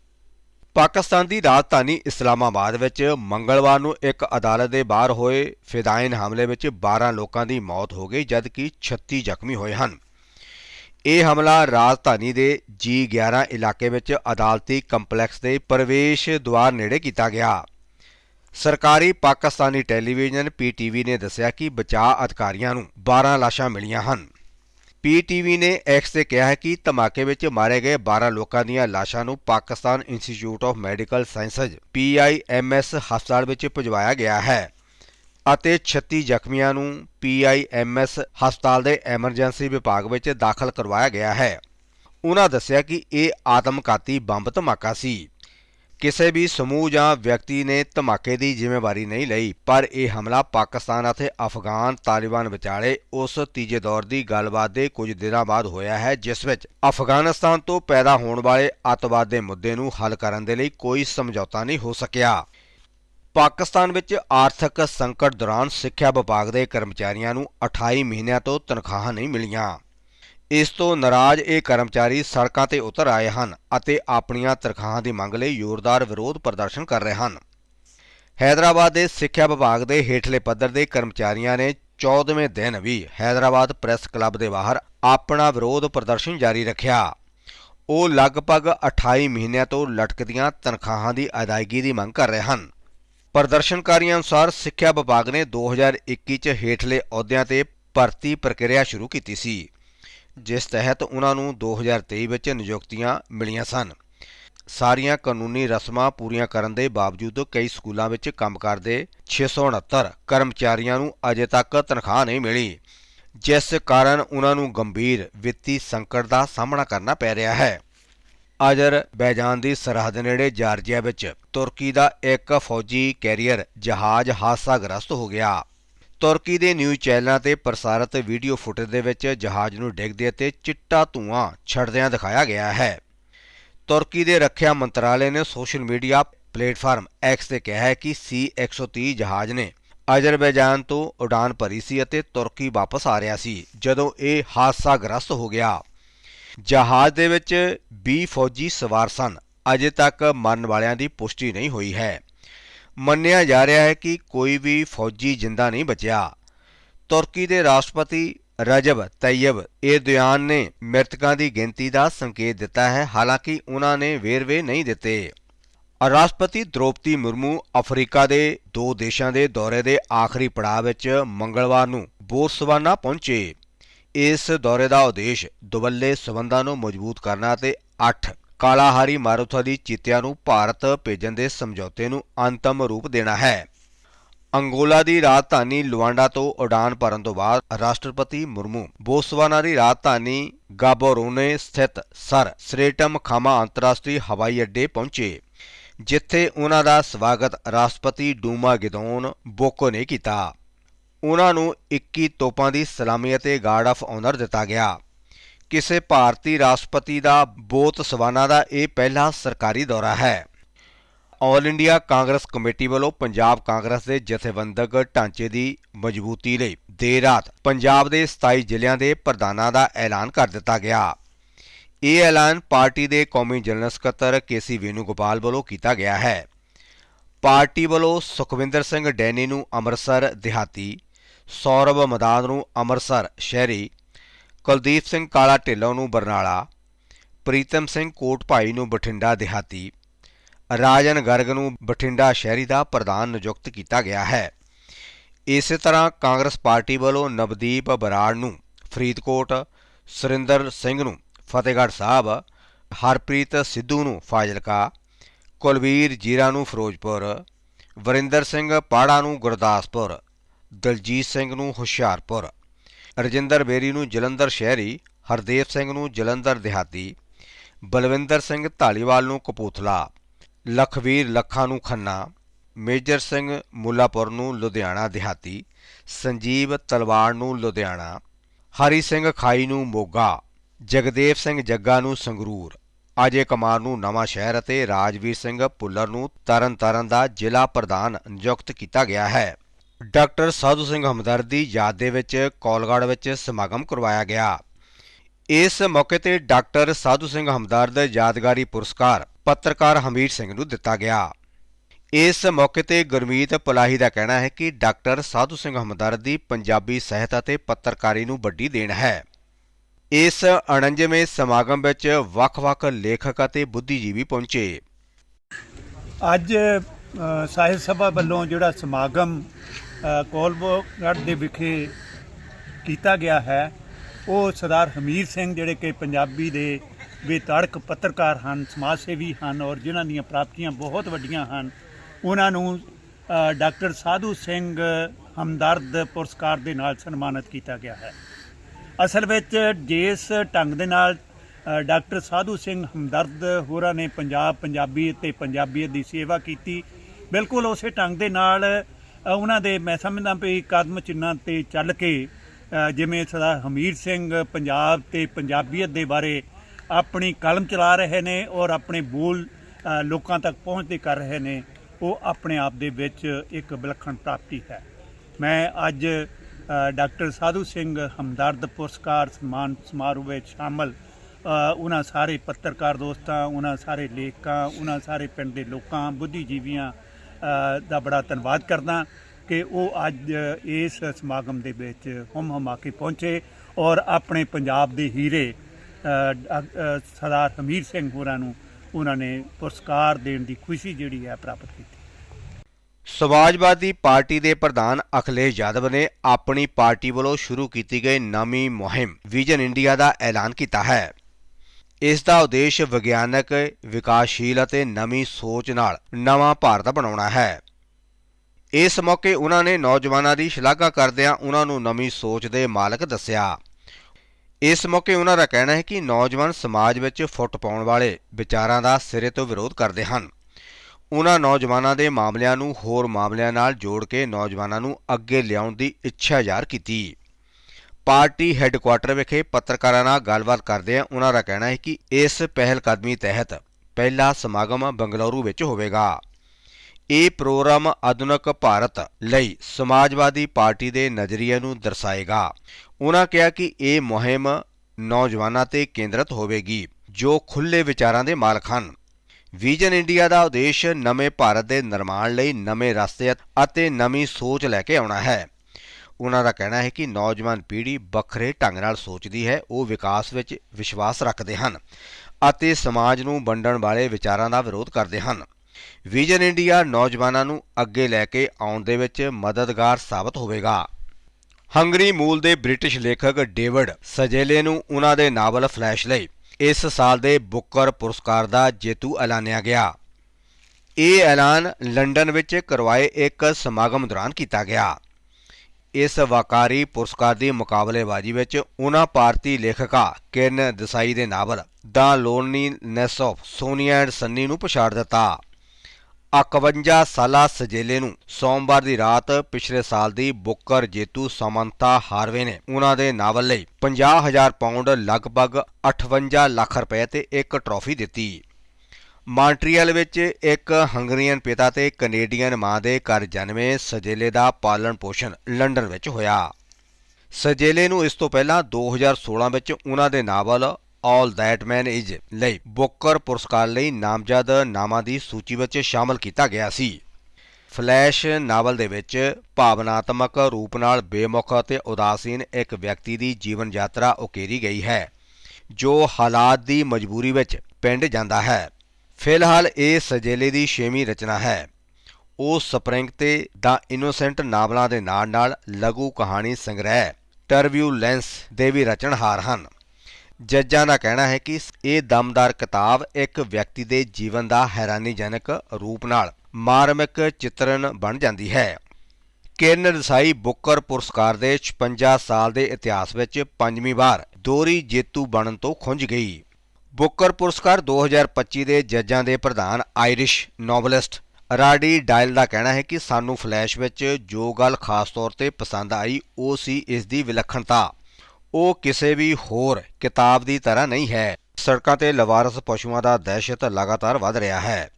ਪਾਕਿਸਤਾਨ ਦੀ ਰਾਜਧਾਨੀ ਇਸਲਾਮਾਬਾਦ ਵਿੱਚ ਮੰਗਲਵਾਰ ਨੂੰ ਇੱਕ ਅਦਾਲਤ ਦੇ ਬਾਹਰ ਹੋਏ ਫਿਦਾਇਨ ਹਮਲੇ ਵਿੱਚ 12 ਲੋਕਾਂ ਦੀ ਮੌਤ ਹੋ ਗਈ, ਜਦਕਿ 36 ਜ਼ਖਮੀ ਹੋਏ ਹਨ। ਇਹ ਹਮਲਾ ਰਾਜਧਾਨੀ ਦੇ ਜੀ11 ਇਲਾਕੇ ਵਿੱਚ ਅਦਾਲਤੀ ਕੰਪਲੈਕਸ ਦੇ ਪ੍ਰਵੇਸ਼ ਦੁਆਰ ਨੇੜੇ ਕੀਤਾ ਗਿਆ। ਸਰਕਾਰੀ ਪਾਕਿਸਤਾਨੀ ਟੈਲੀਵਿਜ਼ਨ ਪੀਟੀਵੀ ਨੇ ਦੱਸਿਆ ਕਿ ਬਚਾਅ ਅਧਿਕਾਰੀਆਂ ਨੂੰ 12 ਲਾਸ਼ਾਂ ਮਿਲੀਆਂ ਹਨ। ਪੀਟੀਵੀ ਨੇ ਐਕਸ ਤੇ ਕਿਹਾ ਹੈ ਕਿ ਧਮਾਕੇ ਵਿੱਚ ਮਾਰੇ ਗਏ 12 ਲੋਕਾਂ ਦੀਆਂ ਲਾਸ਼ਾਂ ਨੂੰ Pakistan institute of medical sciences PIMS ਹਸਪਤਾਲ ਵਿੱਚ ਭਿਜਵਾਇਆ ਗਿਆ ਹੈ ਅਤੇ 36 ਜ਼ਖਮੀਆਂ ਨੂੰ ਪੀਆਈਐਮਐਸ ਹਸਪਤਾਲ ਦੇ ਐਮਰਜੈਂਸੀ ਵਿਭਾਗ ਵਿੱਚ ਦਾਖਲ ਕਰਵਾਇਆ ਗਿਆ ਹੈ। ਉਹਨਾਂ ਦੱਸਿਆ ਕਿ ਇਹ ਆਤਮਘਾਤੀ ਬੰਬ ਧਮਾਕਾ ਸੀ। ਕਿਸੇ ਵੀ ਸਮੂਹ ਜਾਂ ਵਿਅਕਤੀ ਨੇ ਧਮਾਕੇ ਦੀ ਜ਼ਿੰਮੇਵਾਰੀ ਨਹੀਂ ਲਈ, ਪਰ ਇਹ ਹਮਲਾ ਪਾਕਿਸਤਾਨ ਅਤੇ ਅਫਗਾਨ ਤਾਲਿਬਾਨ ਵਿਚਾਲੇ ਉਸ ਤੀਜੇ ਦੌਰ ਦੀ ਗੱਲਬਾਤ ਦੇ ਕੁਝ ਦਿਨਾਂ ਬਾਅਦ ਹੋਇਆ ਹੈ, ਜਿਸ ਵਿੱਚ ਅਫਗਾਨਿਸਤਾਨ ਤੋਂ ਪੈਦਾ ਹੋਣ ਵਾਲੇ ਅੱਤਵਾਦ ਦੇ ਮੁੱਦੇ ਨੂੰ ਹੱਲ ਕਰਨ ਦੇ ਲਈ ਕੋਈ ਸਮਝੌਤਾ ਨਹੀਂ ਹੋ ਸਕਿਆ। ਪਾਕਿਸਤਾਨ ਵਿੱਚ ਆਰਥਿਕ ਸੰਕਟ ਦੌਰਾਨ ਸਿੱਖਿਆ ਵਿਭਾਗ ਦੇ ਕਰਮਚਾਰੀਆਂ ਨੂੰ 28 ਮਹੀਨਿਆਂ ਤੋਂ ਤਨਖਾਹਾਂ ਨਹੀਂ ਮਿਲੀਆਂ। ਇਸ ਤੋਂ ਨਾਰਾਜ਼ ਇਹ ਕਰਮਚਾਰੀ ਸੜਕਾਂ ਤੇ ਉਤਰ ਆਏ ਹਨ ਅਤੇ ਆਪਣੀਆਂ ਤਨਖਾਹਾਂ ਦੀ ਮੰਗ ਲਈ ਜ਼ੋਰਦਾਰ ਵਿਰੋਧ ਪ੍ਰਦਰਸ਼ਨ ਕਰ ਰਹੇ ਹਨ। ਹੈਦਰਾਬਾਦ ਦੇ ਸਿੱਖਿਆ ਵਿਭਾਗ ਦੇ ਹੇਠਲੇ ਪੱਧਰ ਦੇ ਕਰਮਚਾਰੀਆਂ ਨੇ 14ਵੇਂ ਦਿਨ ਵੀ ਹੈਦਰਾਬਾਦ ਪ੍ਰੈਸ ਕਲੱਬ ਦੇ ਬਾਹਰ ਆਪਣਾ ਵਿਰੋਧ ਪ੍ਰਦਰਸ਼ਨ ਜਾਰੀ ਰੱਖਿਆ। ਉਹ ਲਗਭਗ 28 ਮਹੀਨਿਆਂ ਤੋਂ ਲਟਕਦੀਆਂ ਤਨਖਾਹਾਂ ਦੀ ਅਦਾਇਗੀ ਦੀ ਮੰਗ ਕਰ ਰਹੇ ਹਨ। ਪ੍ਰਦਰਸ਼ਨਕਾਰੀਆਂ ਅਨੁਸਾਰ ਸਿੱਖਿਆ ਵਿਭਾਗ ਨੇ 2021 ਚ ਹੇਠਲੇ ਅਹੁਦਿਆਂ ਤੇ ਭਰਤੀ ਪ੍ਰਕਿਰਿਆ ਸ਼ੁਰੂ ਕੀਤੀ ਸੀ। ਜਿਸ ਤਹਿਤ ਉਹਨਾਂ ਨੂੰ 2023 ਵਿੱਚ ਨਿਯੁਕਤੀਆਂ ਮਿਲੀਆਂ ਸਨ। ਸਾਰੀਆਂ ਕਾਨੂੰਨੀ ਰਸਮਾਂ ਪੂਰੀਆਂ ਕਰਨ ਦੇ ਬਾਵਜੂਦ ਕਈ ਸਕੂਲਾਂ ਵਿੱਚ ਕੰਮ ਕਰਦੇ 669 ਕਰਮਚਾਰੀਆਂ ਨੂੰ ਅਜੇ ਤੱਕ ਤਨਖਾਹ ਨਹੀਂ ਮਿਲੀ, ਜਿਸ ਕਾਰਨ ਉਹਨਾਂ ਨੂੰ ਗੰਭੀਰ ਵਿੱਤੀ ਸੰਕਟ ਦਾ ਸਾਹਮਣਾ ਕਰਨਾ ਪੈ ਰਿਹਾ ਹੈ। ਅਜ਼ਰਬੈਜਾਨ ਦੀ ਸਰਹੱਦ ਨੇੜੇ ਜਾਰਜੀਆ ਵਿੱਚ ਤੁਰਕੀ ਦਾ ਇੱਕ ਫੌਜੀ ਕੈਰੀਅਰ ਜਹਾਜ਼ ਹਾਦਸਾਗ੍ਰਸਤ ਹੋ ਗਿਆ। ਤੁਰਕੀ ਦੇ ਨਿਊਜ਼ ਚੈਨਲਾਂ ਤੇ ਪ੍ਰਸਾਰਿਤ ਵੀਡੀਓ ਫੁਟੇਜ ਦੇ ਵਿੱਚ ਜਹਾਜ਼ ਨੂੰ ਡਿੱਗਦੇ ਅਤੇ ਚਿੱਟਾ ਧੂਆਂ ਛੱਡਦਿਆਂ ਦਿਖਾਇਆ ਗਿਆ ਹੈ। ਤੁਰਕੀ ਦੇ ਰੱਖਿਆ ਮੰਤਰਾਲੇ ਨੇ ਸੋਸ਼ਲ ਮੀਡੀਆ ਪਲੇਟਫਾਰਮ X ਤੇ ਕਿਹਾ ਹੈ ਕਿ C-130 ਜਹਾਜ਼ ਨੇ ਅਜ਼ਰਬੈਜਾਨ ਤੋਂ ਉਡਾਨ ਭਰੀ ਸੀ ਅਤੇ ਤੁਰਕੀ ਵਾਪਸ ਆ ਰਿਹਾ ਸੀ, ਜਦੋਂ ਇਹ ਹਾਦਸਾਗ੍ਰਸਤ ਹੋ ਗਿਆ। ਜਹਾਜ਼ ਦੇ ਵਿੱਚ 20 ਫੌਜੀ ਸਵਾਰ ਸਨ। ਅਜੇ ਤੱਕ ਮਰਨ ਵਾਲਿਆਂ ਦੀ ਪੁਸ਼ਟੀ ਨਹੀਂ ਹੋਈ ਹੈ। ਮੰਨਿਆ ਜਾ ਰਿਹਾ ਹੈ ਕਿ ਕੋਈ ਵੀ ਫੌਜੀ ਜਿੰਦਾ ਨਹੀਂ ਬਚਿਆ। ਤੁਰਕੀ ਦੇ ਰਾਸ਼ਟਰਪਤੀ ਰਜਬ ਤੈਯਬ ਏਰਦੋਆਨ ਨੇ ਮ੍ਰਿਤਕਾਂ ਦੀ ਗਿਣਤੀ ਦਾ ਸੰਕੇਤ ਦਿੱਤਾ ਹੈ, ਹਾਲਾਂਕਿ ਉਹਨਾਂ ਨੇ ਵੇਰਵੇ ਨਹੀਂ ਦਿੱਤੇ। ਰਾਸ਼ਟਰਪਤੀ ਦ੍ਰੋਪਦੀ ਮੁਰਮੂ ਅਫਰੀਕਾ ਦੇ ਦੋ ਦੇਸ਼ਾਂ ਦੇ ਦੌਰੇ ਦੇ ਆਖਰੀ ਪੜਾਅ ਵਿੱਚ ਮੰਗਲਵਾਰ ਨੂੰ ਬੋਤਸਵਾਨਾ ਪਹੁੰਚੇ। ਇਸ ਦੌਰੇ ਦਾ ਉਦੇਸ਼ ਦੁਵੱਲੇ ਸਬੰਧਾਂ ਨੂੰ ਮਜ਼ਬੂਤ ਕਰਨਾ ਅਤੇ 8 ਕਾਲਾਹਾਰੀ ਮਾਰੂਥਾ ਦੀ ਚੀਤਿਆਂ ਨੂੰ ਭਾਰਤ ਭੇਜਣ ਦੇ ਸਮਝੌਤੇ ਨੂੰ ਅੰਤਮ ਰੂਪ ਦੇਣਾ ਹੈ। ਅੰਗੋਲਾ ਦੀ ਰਾਜਧਾਨੀ ਲੁਆਂਡਾ ਤੋਂ ਉਡਾਨ ਭਰਨ ਤੋਂ ਬਾਅਦ ਰਾਸ਼ਟਰਪਤੀ ਮੁਰਮੂ ਬੋਤਸਵਾਨਾ ਦੀ ਰਾਜਧਾਨੀ ਗਾਬੋਰੋਨੇ ਸਥਿਤ ਸਰ ਸ੍ਰੇਟਮ ਖਾਮਾ ਅੰਤਰਰਾਸ਼ਟਰੀ ਹਵਾਈ ਅੱਡੇ ਪਹੁੰਚੇ, ਜਿੱਥੇ ਉਹਨਾਂ ਦਾ ਸਵਾਗਤ ਰਾਸ਼ਟਰਪਤੀ ਡੂਮਾ ਗਿਦੋਨ ਬੋਕੋ ਨੇ ਕੀਤਾ। ਉਹਨਾਂ ਨੂੰ 21 ਤੋਪਾਂ ਦੀ ਸਲਾਮੀ ਅਤੇ ਗਾਰਡ ਆਫ ਆਨਰ ਦਿੱਤਾ ਗਿਆ। ਕਿਸੇ ਭਾਰਤੀ ਰਾਸ਼ਟਰਪਤੀ ਦਾ ਬੋਤਸਵਾਨਾ ਦਾ ਇਹ ਪਹਿਲਾ ਸਰਕਾਰੀ ਦੌਰਾ ਹੈ। ਆਲ ਇੰਡੀਆ ਕਾਂਗਰਸ ਕਮੇਟੀ ਵੱਲੋਂ ਪੰਜਾਬ ਕਾਂਗਰਸ ਦੇ ਜਥੇਬੰਦਕ ਢਾਂਚੇ ਦੀ ਮਜ਼ਬੂਤੀ ਲਈ ਦੇਰ ਰਾਤ ਪੰਜਾਬ ਦੇ 27 ਜ਼ਿਲ੍ਹਿਆਂ ਦੇ ਪ੍ਰਧਾਨਾਂ ਦਾ ਐਲਾਨ ਕਰ ਦਿੱਤਾ ਗਿਆ। ਇਹ ਐਲਾਨ ਪਾਰਟੀ ਦੇ ਕੌਮੀ ਜਨਰਲ ਸਕੱਤਰ ਕੇਸੀ ਵੇਣੂਗੋਪਾਲ ਵੱਲੋਂ ਕੀਤਾ ਗਿਆ ਹੈ। ਪਾਰਟੀ ਵੱਲੋਂ ਸੁਖਵਿੰਦਰ ਸਿੰਘ ਡੈਨੀ ਨੂੰ ਅੰਮ੍ਰਿਤਸਰ, ਦਿਹਾਤੀ, ਸੌਰਵ ਮਦਾਨ ਨੂੰ ਅੰਮ੍ਰਿਤਸਰ ਸ਼ਹਿਰੀ ਕੁਲਦੀਪ ਸਿੰਘ ਕਾਲਾ ਢਿੱਲੋਂ ਨੂੰ ਬਰਨਾਲਾ, ਪ੍ਰੀਤਮ ਸਿੰਘ ਕੋਟਭਾਈ ਨੂੰ ਬਠਿੰਡਾ ਦਿਹਾਤੀ, ਰਾਜਨ ਗਰਗ ਨੂੰ ਬਠਿੰਡਾ ਸ਼ਹਿਰੀ ਦਾ ਪ੍ਰਧਾਨ ਨਿਯੁਕਤ ਕੀਤਾ ਗਿਆ ਹੈ। ਇਸੇ ਤਰ੍ਹਾਂ ਕਾਂਗਰਸ ਪਾਰਟੀ ਵੱਲੋਂ ਨਵਦੀਪ ਬਰਾੜ ਨੂੰ ਫਰੀਦਕੋਟ, ਸੁਰਿੰਦਰ ਸਿੰਘ ਨੂੰ ਫਤਿਹਗੜ੍ਹ ਸਾਹਿਬ, ਹਰਪ੍ਰੀਤ ਸਿੱਧੂ ਨੂੰ ਫਾਜ਼ਿਲਕਾ, ਕੁਲਵੀਰ ਜੀਰਾ ਨੂੰ ਫਿਰੋਜ਼ਪੁਰ, ਵਰਿੰਦਰ ਸਿੰਘ ਪਾੜਾ ਨੂੰ ਗੁਰਦਾਸਪੁਰ, ਦਲਜੀਤ ਸਿੰਘ ਨੂੰ ਹੁਸ਼ਿਆਰਪੁਰ। ਰਜਿੰਦਰ ਬੇਰੀ ਨੂੰ ਜਲੰਧਰ ਸ਼ਹਿਰੀ, ਹਰਦੇਵ ਸਿੰਘ ਨੂੰ ਜਲੰਧਰ ਦਿਹਾਤੀ, ਬਲਵਿੰਦਰ ਸਿੰਘ ਢਾਲੀਵਾਲ ਨੂੰ ਕਪੂਥਲਾ ਲਖਵੀਰ ਲੱਖਾਂ ਨੂੰ ਖੰਨਾ, ਮੇਜਰ ਸਿੰਘ ਮੁੱਲਾਪੁਰ ਨੂੰ ਲੁਧਿਆਣਾ ਦਿਹਾਤੀ, ਸੰਜੀਵ ਤਲਵਾੜ ਨੂੰ ਲੁਧਿਆਣਾ, ਹਰੀ ਸਿੰਘ ਖਾਈ ਨੂੰ ਮੋਗਾ, ਜਗਦੇਵ ਸਿੰਘ ਜੱਗਾ ਨੂੰ ਸੰਗਰੂਰ ਅਜੇ ਕੁਮਾਰ ਨੂੰ ਨਵਾਂ ਸ਼ਹਿਰ ਅਤੇ ਰਾਜਵੀਰ ਸਿੰਘ ਪੁੱਲਰ ਨੂੰ ਤਰਨਤਾਰਨ ਦਾ ਜ਼ਿਲ੍ਹਾ ਪ੍ਰਧਾਨ ਨਿਯੁਕਤ ਕੀਤਾ ਗਿਆ ਹੈ। ਡਾਕਟਰ ਸਾਧੂ ਸਿੰਘ ਹਮਦਰਦ ਦੀ ਯਾਦ ਦੇ ਵਿੱਚ ਕੋਲਗੜ੍ਹ ਵਿੱਚ ਸਮਾਗਮ ਕਰਵਾਇਆ ਗਿਆ। ਇਸ ਮੌਕੇ ਤੇ ਡਾਕਟਰ ਸਾਧੂ ਸਿੰਘ ਹਮਦਰਦ ਯਾਦਗਾਰੀ ਪੁਰਸਕਾਰ ਪੱਤਰਕਾਰ ਹਮੀਰ ਸਿੰਘ ਨੂੰ ਦਿੱਤਾ ਗਿਆ। ਇਸ ਮੌਕੇ ਤੇ ਗੁਰਮੀਤ ਪਲਾਹੀ ਦਾ ਕਹਿਣਾ ਹੈ ਕਿ ਡਾਕਟਰ ਸਾਧੂ ਸਿੰਘ ਹਮਦਰਦ ਦੀ ਪੰਜਾਬੀ ਸਾਹਿਤ ਅਤੇ ਪੱਤਰਕਾਰੀ ਨੂੰ ਵੱਡੀ ਦੇਣ ਹੈ। ਇਸ 49ਵੇਂ ਸਮਾਗਮ ਵਿੱਚ ਵੱਖ-ਵੱਖ ਲੇਖਕ ਅਤੇ ਬੁੱਧੀਜੀਵੀ ਪਹੁੰਚੇ। ਅੱਜ ਸਾਹਿਤ ਸਭਾ ਵੱਲੋਂ ਜਿਹੜਾ ਸਮਾਗਮ ਅ, ਦੇ ਵਿਖੇ ਕੀਤਾ ਗਿਆ ਹੈ। ਉਹ ਸਰਦਾਰ ਹਮੀਰ ਸਿੰਘ ਜਿਹੜੇ ਕਿ ਪੰਜਾਬੀ ਦੇ ਬੇਤੜਕ ਪੱਤਰਕਾਰ ਹਨ ਸਮਾਜ ਸੇਵੀ ਹਨ ਔਰ ਜਿਨ੍ਹਾਂ ਦੀਆਂ ਪ੍ਰਾਪਤੀਆਂ ਬਹੁਤ ਵੱਡੀਆਂ ਹਨ ਉਹਨਾਂ ਨੂੰ ਡਾਕਟਰ ਸਾਧੂ ਸਿੰਘ ਹਮਦਰਦ ਪੁਰਸਕਾਰ ਦੇ ਨਾਲ ਸਨਮਾਨਿਤ ਕੀਤਾ ਗਿਆ ਹੈ। ਅਸਲ ਵਿੱਚ ਜਿਸ ਢੰਗ ਦੇ ਨਾਲ ਡਾਕਟਰ ਸਾਧੂ ਸਿੰਘ ਹਮਦਰਦ ਹੋਰਾਂ ਨੇ ਪੰਜਾਬ ਪੰਜਾਬੀ ਅਤੇ ਪੰਜਾਬੀਅਤ ਦੀ ਸੇਵਾ ਕੀਤੀ ਬਿਲਕੁਲ ਉਸੇ ਢੰਗ ਦੇ ਨਾਲ ਉਹਨਾਂ ਦੇ ਮੈਂ ਸਮਝਦਾ ਵੀ ਕਦਮ ਚਿੰਨਾਂ ਤੇ ਚੱਲ ਕੇ ਜਿਵੇਂ ਸਰਦਾਰ ਹਮੀਰ ਸਿੰਘ ਪੰਜਾਬ ਤੇ ਪੰਜਾਬੀਅਤ ਦੇ ਬਾਰੇ ਆਪਣੀ ਕਲਮ ਚਲਾ ਰਹੇ ਨੇ ਔਰ ਆਪਣੇ ਬੋਲ ਲੋਕਾਂ ਤੱਕ ਪਹੁੰਚਦੇ ਕਰ ਰਹੇ ਨੇ, ਉਹ ਆਪਣੇ ਆਪ ਦੇ ਵਿੱਚ ਇੱਕ ਵਿਲੱਖਣ ਪ੍ਰਾਪਤੀ ਹੈ। ਮੈਂ ਅੱਜ ਡਾਕਟਰ ਸਾਧੂ ਸਿੰਘ ਹਮਦਰਦ ਪੁਰਸਕਾਰ ਸਨਮਾਨ ਸਮਾਰੋਹ ਵਿੱਚ ਸ਼ਾਮਲ ਉਹਨਾਂ ਸਾਰੇ ਪੱਤਰਕਾਰ ਦੋਸਤਾਂ, ਉਹਨਾਂ ਸਾਰੇ ਲੇਖਕਾਂ, ਉਹਨਾਂ ਸਾਰੇ ਪਿੰਡ ਦੇ ਲੋਕਾਂ, ਬੁੱਧੀਜੀਵੀਆਂ ਦਾ ਬੜਾ ਧੰਨਵਾਦ ਕਰਦਾ ਕਿ ਉਹ ਅੱਜ ਇਸ ਸਮਾਗਮ ਦੇ ਵਿੱਚ ਹਮ ਹਮਾ ਕੇ ਪਹੁੰਚੇ ਔਰ ਆਪਣੇ ਪੰਜਾਬ ਦੇ ਹੀਰੇ ਸਰਦਾਰ ਹਮੀਰ ਸਿੰਘ ਹੋਰਾਂ ਨੂੰ ਉਹਨਾਂ ਨੇ ਪੁਰਸਕਾਰ ਦੇਣ ਦੀ ਖੁਸ਼ੀ ਜਿਹੜੀ ਹੈ ਪ੍ਰਾਪਤ ਕੀਤੀ। ਸਮਾਜਵਾਦੀ ਪਾਰਟੀ ਦੇ ਪ੍ਰਧਾਨ ਅਖਿਲੇਸ਼ ਯਾਦਵ ਨੇ ਆਪਣੀ ਪਾਰਟੀ ਵੱਲੋਂ ਸ਼ੁਰੂ ਕੀਤੀ ਗਈ ਨਵੀਂ ਮੁਹਿੰਮ ਵਿਜ਼ਨ ਇੰਡੀਆ ਦਾ ਐਲਾਨ ਕੀਤਾ ਹੈ। ਇਸ ਦਾ ਉਦੇਸ਼ ਵਿਗਿਆਨਕ, ਵਿਕਾਸਸ਼ੀਲ ਅਤੇ ਨਵੀਂ ਸੋਚ ਨਾਲ ਨਵਾਂ ਭਾਰਤ ਬਣਾਉਣਾ ਹੈ। ਇਸ ਮੌਕੇ ਉਹਨਾਂ ਨੇ ਨੌਜਵਾਨਾਂ ਦੀ ਸ਼ਲਾਘਾ ਕਰਦਿਆਂ ਉਹਨਾਂ ਨੂੰ ਨਵੀਂ ਸੋਚ ਦੇ ਮਾਲਕ ਦੱਸਿਆ। ਇਸ ਮੌਕੇ ਉਹਨਾਂ ਦਾ ਕਹਿਣਾ ਹੈ ਕਿ ਨੌਜਵਾਨ ਸਮਾਜ ਵਿੱਚ ਫੁੱਟ ਪਾਉਣ ਵਾਲੇ ਵਿਚਾਰਾਂ ਦਾ ਸਿਰੇ ਤੋਂ ਵਿਰੋਧ ਕਰਦੇ ਹਨ। ਉਹਨਾਂ ਨੌਜਵਾਨਾਂ ਦੇ ਮਾਮਲਿਆਂ ਨੂੰ ਹੋਰ ਮਾਮਲਿਆਂ ਨਾਲ ਜੋੜ ਕੇ ਨੌਜਵਾਨਾਂ ਨੂੰ ਅੱਗੇ ਲਿਆਉਣ ਦੀ ਇੱਛਾ ਜ਼ਾਹਰ ਕੀਤੀ। ਪਾਰਟੀ ਹੈੱਡਕੁਆਟਰ ਵਿਖੇ ਪੱਤਰਕਾਰਾਂ ਨਾਲ ਗੱਲਬਾਤ ਕਰਦਿਆਂ ਉਹਨਾਂ ਦਾ ਕਹਿਣਾ ਹੈ ਕਿ ਇਸ ਪਹਿਲ ਕਦਮੀ ਤਹਿਤ ਪਹਿਲਾ ਸਮਾਗਮ ਬੰਗਲੌਰੂ ਵਿੱਚ ਹੋਵੇਗਾ। ਇਹ ਪ੍ਰੋਗਰਾਮ ਆਧੁਨਿਕ ਭਾਰਤ ਲਈ ਸਮਾਜਵਾਦੀ ਪਾਰਟੀ ਦੇ ਨਜ਼ਰੀਏ ਨੂੰ ਦਰਸਾਏਗਾ। ਉਹਨਾਂ ਕਿਹਾ ਕਿ ਇਹ ਮੁਹਿੰਮ ਨੌਜਵਾਨਾਂ ਤੇ ਕੇਂਦਰਿਤ ਹੋਵੇਗੀ, ਜੋ ਖੁੱਲੇ ਵਿਚਾਰਾਂ ਦੇ ਮਾਲਕ ਹਨ। ਵਿਜ਼ਨ ਇੰਡੀਆ ਦਾ ਉਦੇਸ਼ ਨਵੇਂ ਭਾਰਤ ਦੇ ਨਿਰਮਾਣ ਲਈ ਨਵੇਂ ਰਸਤੇ ਅਤੇ ਨਵੀਂ ਸੋਚ ਲੈ ਕੇ ਆਉਣਾ ਹੈ। ਉਹਨਾਂ ਦਾ ਕਹਿਣਾ ਹੈ ਕਿ ਨੌਜਵਾਨ ਪੀੜ੍ਹੀ ਵੱਖਰੇ ਢੰਗ ਨਾਲ ਸੋਚਦੀ ਹੈ, ਉਹ ਵਿਕਾਸ ਵਿੱਚ ਵਿਸ਼ਵਾਸ ਰੱਖਦੇ ਹਨ ਅਤੇ ਸਮਾਜ ਨੂੰ ਵੰਡਣ ਵਾਲੇ ਵਿਚਾਰਾਂ ਦਾ ਵਿਰੋਧ ਕਰਦੇ ਹਨ। ਵਿਜ਼ਨ ਇੰਡੀਆ ਨੌਜਵਾਨਾਂ ਨੂੰ ਅੱਗੇ ਲੈ ਕੇ ਆਉਣ ਦੇ ਵਿੱਚ ਮਦਦਗਾਰ ਸਾਬਤ ਹੋਵੇਗਾ। ਹੰਗਰੀ ਮੂਲ ਦੇ ਬ੍ਰਿਟਿਸ਼ ਲੇਖਕ ਡੇਵਿਡ ਸਜੇਲੇ ਨੂੰ ਉਹਨਾਂ ਦੇ ਨਾਵਲ ਫਲੈਸ਼ ਲਈ ਇਸ ਸਾਲ ਦੇ ਬੁੱਕਰ ਪੁਰਸਕਾਰ ਦਾ ਜੇਤੂ ਐਲਾਨਿਆ ਗਿਆ। ਇਹ ਐਲਾਨ ਲੰਡਨ ਵਿੱਚ ਕਰਵਾਏ ਇੱਕ ਸਮਾਗਮ ਦੌਰਾਨ ਕੀਤਾ ਗਿਆ। ਇਸ ਵਾਕਾਰੀ ਪੁਰਸਕਾਰ ਦੀ ਮੁਕਾਬਲੇਬਾਜ਼ੀ ਵਿੱਚ ਉਹਨਾਂ ਭਾਰਤੀ ਲੇਖਕਾ ਕਿਰਨ ਦਸਾਈ ਦੇ novel the loneliness of Sonia and Sunny ਨੂੰ ਪਛਾੜ ਦਿੱਤਾ। 51 ਸਾਲਾ ਸਜੇਲੇ ਨੂੰ ਸੋਮਵਾਰ ਦੀ ਰਾਤ ਪਿਛਲੇ ਸਾਲ ਦੀ ਬੁੱਕਰ ਜੇਤੂ ਸਮੰਤਾ ਹਾਰਵੇ ਨੇ ਉਹਨਾਂ ਦੇ ਨਾਵਲ ਲਈ 50000 ਪਾਉਂਡ ਲਗਭਗ 58 ਲੱਖ ਰੁਪਏ ਤੇ ਇੱਕ ਟਰਾਫੀ ਦਿੱਤੀ। ਮਾਂਟਰੀਅਲ ਵਿੱਚ ਇੱਕ ਹੰਗਰੀਅਨ ਪਿਤਾ ਤੇ ਕੈਨੇਡੀਅਨ ਮਾਂ ਦੇ ਘਰ ਜਨਮੇ ਸਜੇਲੇ ਦਾ ਪਾਲਣ ਪੋਸ਼ਣ ਲੰਡਨ ਵਿੱਚ ਹੋਇਆ। ਸਜੇਲੇ ਨੂੰ ਇਸ ਤੋਂ ਪਹਿਲਾਂ 2016 ਵਿੱਚ ਉਹਨਾਂ ਦੇ novel all that man is ਲਈ ਬੁੱਕਰ ਪੁਰਸਕਾਰ ਲਈ ਨਾਮਜ਼ਦ ਨਾਮਾਂ ਦੀ ਸੂਚੀ ਵਿੱਚ ਸ਼ਾਮਲ ਕੀਤਾ ਗਿਆ ਸੀ। ਫਲੈਸ਼ ਨਾਵਲ ਦੇ ਵਿੱਚ ਭਾਵਨਾਤਮਕ ਰੂਪ ਨਾਲ ਬੇਮੁਖ ਅਤੇ ਉਦਾਸੀਨ ਇੱਕ ਵਿਅਕਤੀ ਦੀ ਜੀਵਨ ਯਾਤਰਾ ਉਕੇਰੀ ਗਈ ਹੈ, ਜੋ ਹਾਲਾਤ ਦੀ ਮਜਬੂਰੀ ਵਿੱਚ ਪਿੰਡ ਜਾਂਦਾ ਹੈ। ਫਿਲਹਾਲ ਇਹ ਸਜੇਲੇ ਦੀ ਛੇਵੀਂ ਰਚਨਾ ਹੈ। ਉਹ ਸਪਰਿੰਗ ਤੇ ਦਾ ਇਨੋਸੈਂਟ ਨਾਵਲਾਂ ਦੇ ਨਾਲ-ਨਾਲ ਲਘੂ ਕਹਾਣੀ ਸੰਗ੍ਰਹਿ ਟਰਬਿਊਲੈਂਸ ਦੇ ਵੀ ਰਚਨਹਾਰ ਹਨ। ਜੱਜਾਂ ਦਾ ਕਹਿਣਾ ਹੈ ਕਿ ਇਹ ਦਮਦਾਰ ਕਿਤਾਬ ਇੱਕ ਵਿਅਕਤੀ ਦੇ ਜੀਵਨ ਦਾ ਹੈਰਾਨੀਜਨਕ ਰੂਪ ਨਾਲ ਮਾਰਮਿਕ ਚਿੱਤਰਨ ਬਣ ਜਾਂਦੀ ਹੈ। ਕਿਰਨ ਰਸਾਈ ਬੁੱਕਰ ਪੁਰਸਕਾਰ ਦੇ 56 ਸਾਲ ਦੇ ਇਤਿਹਾਸ ਵਿੱਚ ਪੰਜਵੀਂ ਵਾਰ ਦੋਹਰੀ ਜੇਤੂ ਬਣਨ ਤੋਂ ਖੁੰਝ ਗਈ। ਬੁੱਕਰ ਪੁਰਸਕਾਰ 2025 ਦੇ ਜੱਜਾਂ ਦੇ ਪ੍ਰਧਾਨ ਆਇਰਿਸ਼ ਨੋਵਲਿਸਟ ਰਾਡੀ ਡਾਇਲ ਦਾ ਕਹਿਣਾ ਹੈ ਕਿ ਸਾਨੂੰ ਫਲੈਸ਼ ਵਿੱਚ ਜੋ ਗੱਲ ਖਾਸ ਤੌਰ ਤੇ ਪਸੰਦ ਆਈ, ਉਹ ਸੀ ਇਸ ਦੀ ਵਿਲੱਖਣਤਾ। ਉਹ ਕਿਸੇ ਵੀ ਹੋਰ ਕਿਤਾਬ ਦੀ ਤਰ੍ਹਾਂ ਨਹੀਂ ਹੈ। ਸੜਕਾਂ ਤੇ ਲਵਾਰਸ ਪਸ਼ੂਆਂ ਦਾ ਦਹਿਸ਼ਤ ਲਗਾਤਾਰ ਵਧ ਰਿਹਾ ਹੈ।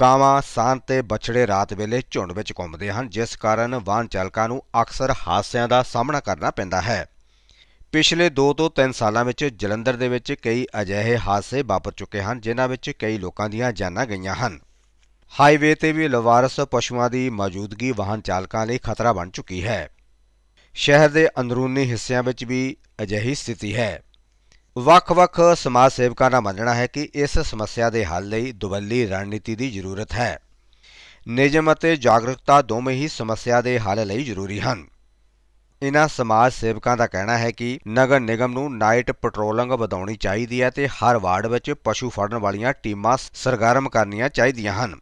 ਗਾਵਾਂ ਸਾਂਝ ਤੇ ਬਛੜੇ ਰਾਤ ਵੇਲੇ ਝੁੰਡ ਵਿੱਚ ਘੁੰਮਦੇ ਹਨ, ਜਿਸ ਕਾਰਨ ਵਾਹਨ ਚਾਲਕਾਂ ਨੂੰ ਅਕਸਰ ਹਾਦਸਿਆਂ ਦਾ ਸਾਹਮਣਾ ਕਰਨਾ ਪੈਂਦਾ ਹੈ। ਪਿਛਲੇ 2 ਤੋਂ 3 ਸਾਲਾਂ ਵਿੱਚ ਜਲੰਧਰ ਦੇ ਵਿੱਚ ਕਈ ਅਜਿਹੇ ਹਾਦਸੇ ਵਾਪਰ ਚੁੱਕੇ ਹਨ, ਜਿਨ੍ਹਾਂ ਵਿੱਚ ਕਈ ਲੋਕਾਂ ਦੀਆਂ ਜਾਨਾਂ ਗਈਆਂ ਹਨ। ਹਾਈਵੇ ਤੇ ਵੀ ਲਵਾਰਸ ਪਸ਼ੂਆਂ ਦੀ ਮੌਜੂਦਗੀ ਵਾਹਨ ਚਾਲਕਾਂ ਲਈ ਖਤਰਾ ਬਣ ਚੁੱਕੀ ਹੈ। ਸ਼ਹਿਰ ਦੇ ਅੰਦਰੂਨੀ ਹਿੱਸਿਆਂ ਵਿੱਚ ਵੀ ਅਜਿਹੀ ਸਥਿਤੀ ਹੈ। ਵੱਖ-ਵੱਖ ਸਮਾਜ ਸੇਵਕਾਂ ਦਾ ਮੰਨਣਾ ਹੈ ਕਿ ਇਸ ਸਮੱਸਿਆ ਦੇ ਹੱਲ ਲਈ ਦੁਵੱਲੀ ਰਣਨੀਤੀ ਦੀ ਜ਼ਰੂਰਤ ਹੈ। ਨਿਯਮ ਅਤੇ ਜਾਗਰੂਕਤਾ ਦੋਵੇਂ ਹੀ ਸਮੱਸਿਆ ਦੇ ਹੱਲ ਲਈ ਜ਼ਰੂਰੀ ਹਨ। ਇਹਨਾਂ ਸਮਾਜ ਸੇਵਕਾਂ ਦਾ ਕਹਿਣਾ ਹੈ ਕਿ ਨਗਰ ਨਿਗਮ ਨੂੰ ਨਾਈਟ ਪੈਟਰੋਲਿੰਗ ਵਧਾਉਣੀ ਚਾਹੀਦੀ ਹੈ ਤੇ ਹਰ ਵਾਰਡ ਵਿੱਚ ਪਸ਼ੂ ਫੜਨ ਵਾਲੀਆਂ ਟੀਮਾਂ ਸਰਗਰਮ ਕਰਨੀਆਂ ਚਾਹੀਦੀਆਂ ਹਨ।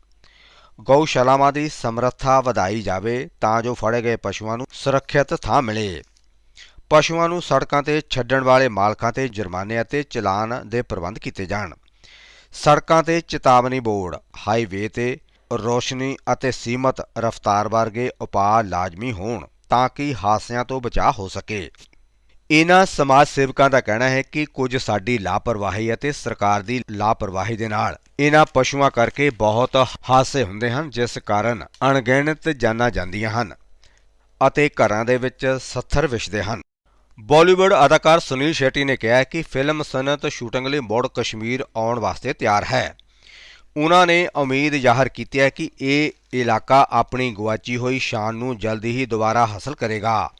ਗਊਸ਼ਾਲਾਵਾਂ ਦੀ ਸਮਰੱਥਾ ਵਧਾਈ ਜਾਵੇ ਤਾਂ ਜੋ ਫੜੇ ਗਏ ਪਸ਼ੂਆਂ ਨੂੰ ਸੁਰੱਖਿਅਤ ਥਾਂ ਮਿਲੇ। ਪਸ਼ੂਆਂ ਨੂੰ ਸੜਕਾਂ ਤੇ ਛੱਡਣ ਵਾਲੇ ਮਾਲਕਾਂ ਤੇ ਜੁਰਮਾਨੇ ਅਤੇ ਚਲਾਨ ਦੇ ਪ੍ਰਬੰਧ ਕੀਤੇ ਜਾਣ। ਸੜਕਾਂ ਤੇ ਚੇਤਾਵਨੀ ਬੋਰਡ, ਹਾਈਵੇ ਤੇ ਰੋਸ਼ਨੀ ਅਤੇ ਸੀਮਤ ਰਫ਼ਤਾਰ ਵਰਗੇ ਉਪਾਅ ਲਾਜ਼ਮੀ ਹੋਣ। ਤਾਂ ਕਿ ਹਾਦਸਿਆਂ ਤੋਂ ਬਚਾਅ ਹੋ ਸਕੇ। ਇਹਨਾਂ ਸਮਾਜ ਸੇਵਕਾਂ ਦਾ ਕਹਿਣਾ ਹੈ ਕਿ ਕੁਝ ਸਾਡੀ ਲਾਪਰਵਾਹੀ ਅਤੇ ਸਰਕਾਰ ਦੀ ਲਾਪਰਵਾਹੀ ਦੇ ਨਾਲ ਇਹਨਾਂ ਪਸ਼ੂਆਂ ਕਰਕੇ ਬਹੁਤ ਹਾਦਸੇ ਹੁੰਦੇ ਹਨ, ਜਿਸ ਕਾਰਨ ਅਣਗਿਣਤ ਜਾਨਾਂ ਜਾਂਦੀਆਂ ਹਨ ਅਤੇ ਘਰਾਂ ਦੇ ਵਿੱਚ ਸੱਥਰ ਵਿਛਦੇ ਹਨ। ਬਾਲੀਵੁੱਡ ਅਦਾਕਾਰ ਸੁਨੀਲ ਸ਼ੈਟੀ ਨੇ ਕਿਹਾ ਕਿ ਫਿਲਮ ਸਨਅਤ ਸ਼ੂਟਿੰਗ ਲਈ ਮੁੜ ਕਸ਼ਮੀਰ ਆਉਣ ਵਾਸਤੇ ਤਿਆਰ ਹੈ। ਉਹਨਾਂ ਨੇ ਉਮੀਦ ਜ਼ਾਹਰ ਕੀਤੀ ਹੈ ਕਿ ਇਹ ਇਲਾਕਾ ਆਪਣੀ ਗੁਆਚੀ ਹੋਈ ਸ਼ਾਨ ਨੂੰ ਜਲਦੀ ਹੀ ਦੁਬਾਰਾ ਹਾਸਲ ਕਰੇਗਾ।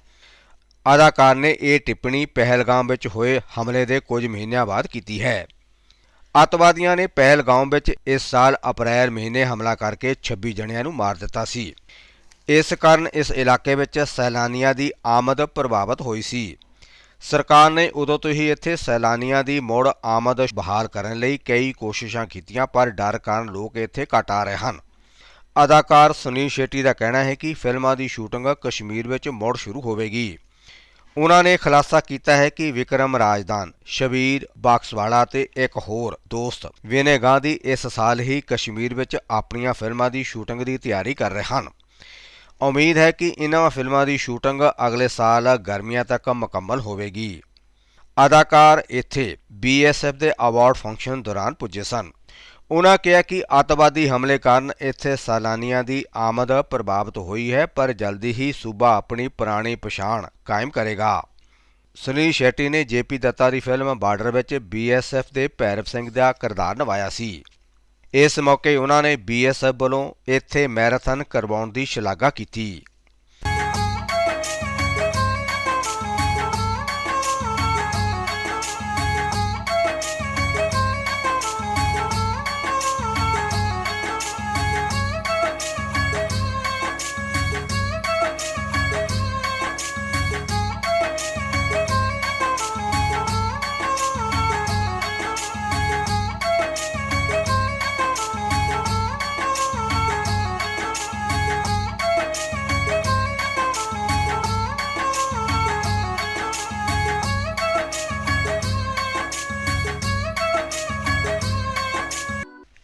ਅਦਾਕਾਰ ਨੇ ਇਹ ਟਿੱਪਣੀ ਪਹਿਲਗਾਮ ਵਿੱਚ ਹੋਏ ਹਮਲੇ ਦੇ ਕੁਝ ਮਹੀਨਿਆਂ ਬਾਅਦ ਕੀਤੀ ਹੈ। ਅੱਤਵਾਦੀਆਂ ਨੇ ਪਹਿਲਗਾਮ ਵਿੱਚ ਇਸ ਸਾਲ ਅਪ੍ਰੈਲ ਮਹੀਨੇ ਹਮਲਾ ਕਰਕੇ 26 ਜਣਿਆਂ ਨੂੰ ਮਾਰ ਦਿੱਤਾ ਸੀ। ਇਸ ਕਾਰਨ ਇਸ ਇਲਾਕੇ ਵਿੱਚ ਸੈਲਾਨੀਆਂ ਦੀ ਆਮਦ ਪ੍ਰਭਾਵਿਤ ਹੋਈ ਸੀ। ਸਰਕਾਰ ਨੇ ਉਦੋਂ ਤੋਂ ਹੀ ਇੱਥੇ ਸੈਲਾਨੀਆਂ ਦੀ ਮੁੜ ਆਮਦ ਬਹਾਲ ਕਰਨ ਲਈ ਕਈ ਕੋਸ਼ਿਸ਼ਾਂ ਕੀਤੀਆਂ, ਪਰ ਡਰ ਕਾਰਨ ਲੋਕ ਇੱਥੇ ਘੱਟ ਆ ਰਹੇ ਹਨ। ਅਦਾਕਾਰ ਸੁਨੀਲ ਸ਼ੇਟੀ ਦਾ ਕਹਿਣਾ ਹੈ ਕਿ ਫਿਲਮਾਂ ਦੀ ਸ਼ੂਟਿੰਗ ਕਸ਼ਮੀਰ ਵਿੱਚ ਮੁੜ ਸ਼ੁਰੂ ਹੋਵੇਗੀ। ਉਹਨਾਂ ਨੇ ਖੁਲਾਸਾ ਕੀਤਾ ਹੈ ਕਿ ਵਿਕਰਮ ਰਾਜਦਾਨ, ਸ਼ਬੀਰ ਬਾਕਸਵਾਲਾ ਤੇ ਇੱਕ ਹੋਰ ਦੋਸਤ ਵਿਨੇ ਗਾਂਧੀ ਇਸ ਸਾਲ ਹੀ ਕਸ਼ਮੀਰ ਵਿੱਚ ਆਪਣੀਆਂ ਫਿਲਮਾਂ ਦੀ ਸ਼ੂਟਿੰਗ ਦੀ ਤਿਆਰੀ ਕਰ ਰਹੇ ਹਨ। ਉਮੀਦ ਹੈ ਕਿ ਇਹਨਾਂ ਫਿਲਮਾਂ ਦੀ ਸ਼ੂਟਿੰਗ ਅਗਲੇ ਸਾਲ ਗਰਮੀਆਂ ਤੱਕ ਮੁਕੰਮਲ ਹੋਵੇਗੀ। ਅਦਾਕਾਰ ਇੱਥੇ ਬੀਐਸਐਫ ਦੇ ਅਵਾਰਡ ਫੰਕਸ਼ਨ ਦੌਰਾਨ ਪੁੱਜੇ ਸਨ। ਉਹਨਾਂ ਕਿਹਾ ਕਿ ਅੱਤਵਾਦੀ ਹਮਲੇ ਕਾਰਨ ਇੱਥੇ ਸੈਲਾਨੀਆਂ ਦੀ ਆਮਦ ਪ੍ਰਭਾਵਿਤ ਹੋਈ ਹੈ, ਪਰ ਜਲਦੀ ਹੀ ਸੂਬਾ ਆਪਣੀ ਪੁਰਾਣੀ ਪਛਾਣ ਕਾਇਮ ਕਰੇਗਾ। ਸੁਨੀਲ ਸ਼ੈਟੀ ਨੇ ਜੇਪੀ ਦੱਤਾ ਦੀ ਫਿਲਮ ਬਾਰਡਰ ਵਿੱਚ ਬੀਐਸਐਫ ਦੇ ਭੈਰਵ ਸਿੰਘ ਦਾ ਕਿਰਦਾਰ ਨਿਭਾਇਆ ਸੀ। ਇਸ ਮੌਕੇ ਉਹਨਾਂ ਨੇ ਬੀਐਸਐਫ ਵੱਲੋਂ ਇੱਥੇ ਮੈਰਾਥਨ ਕਰਵਾਉਣ ਦੀ ਸ਼ਲਾਘਾ ਕੀਤੀ।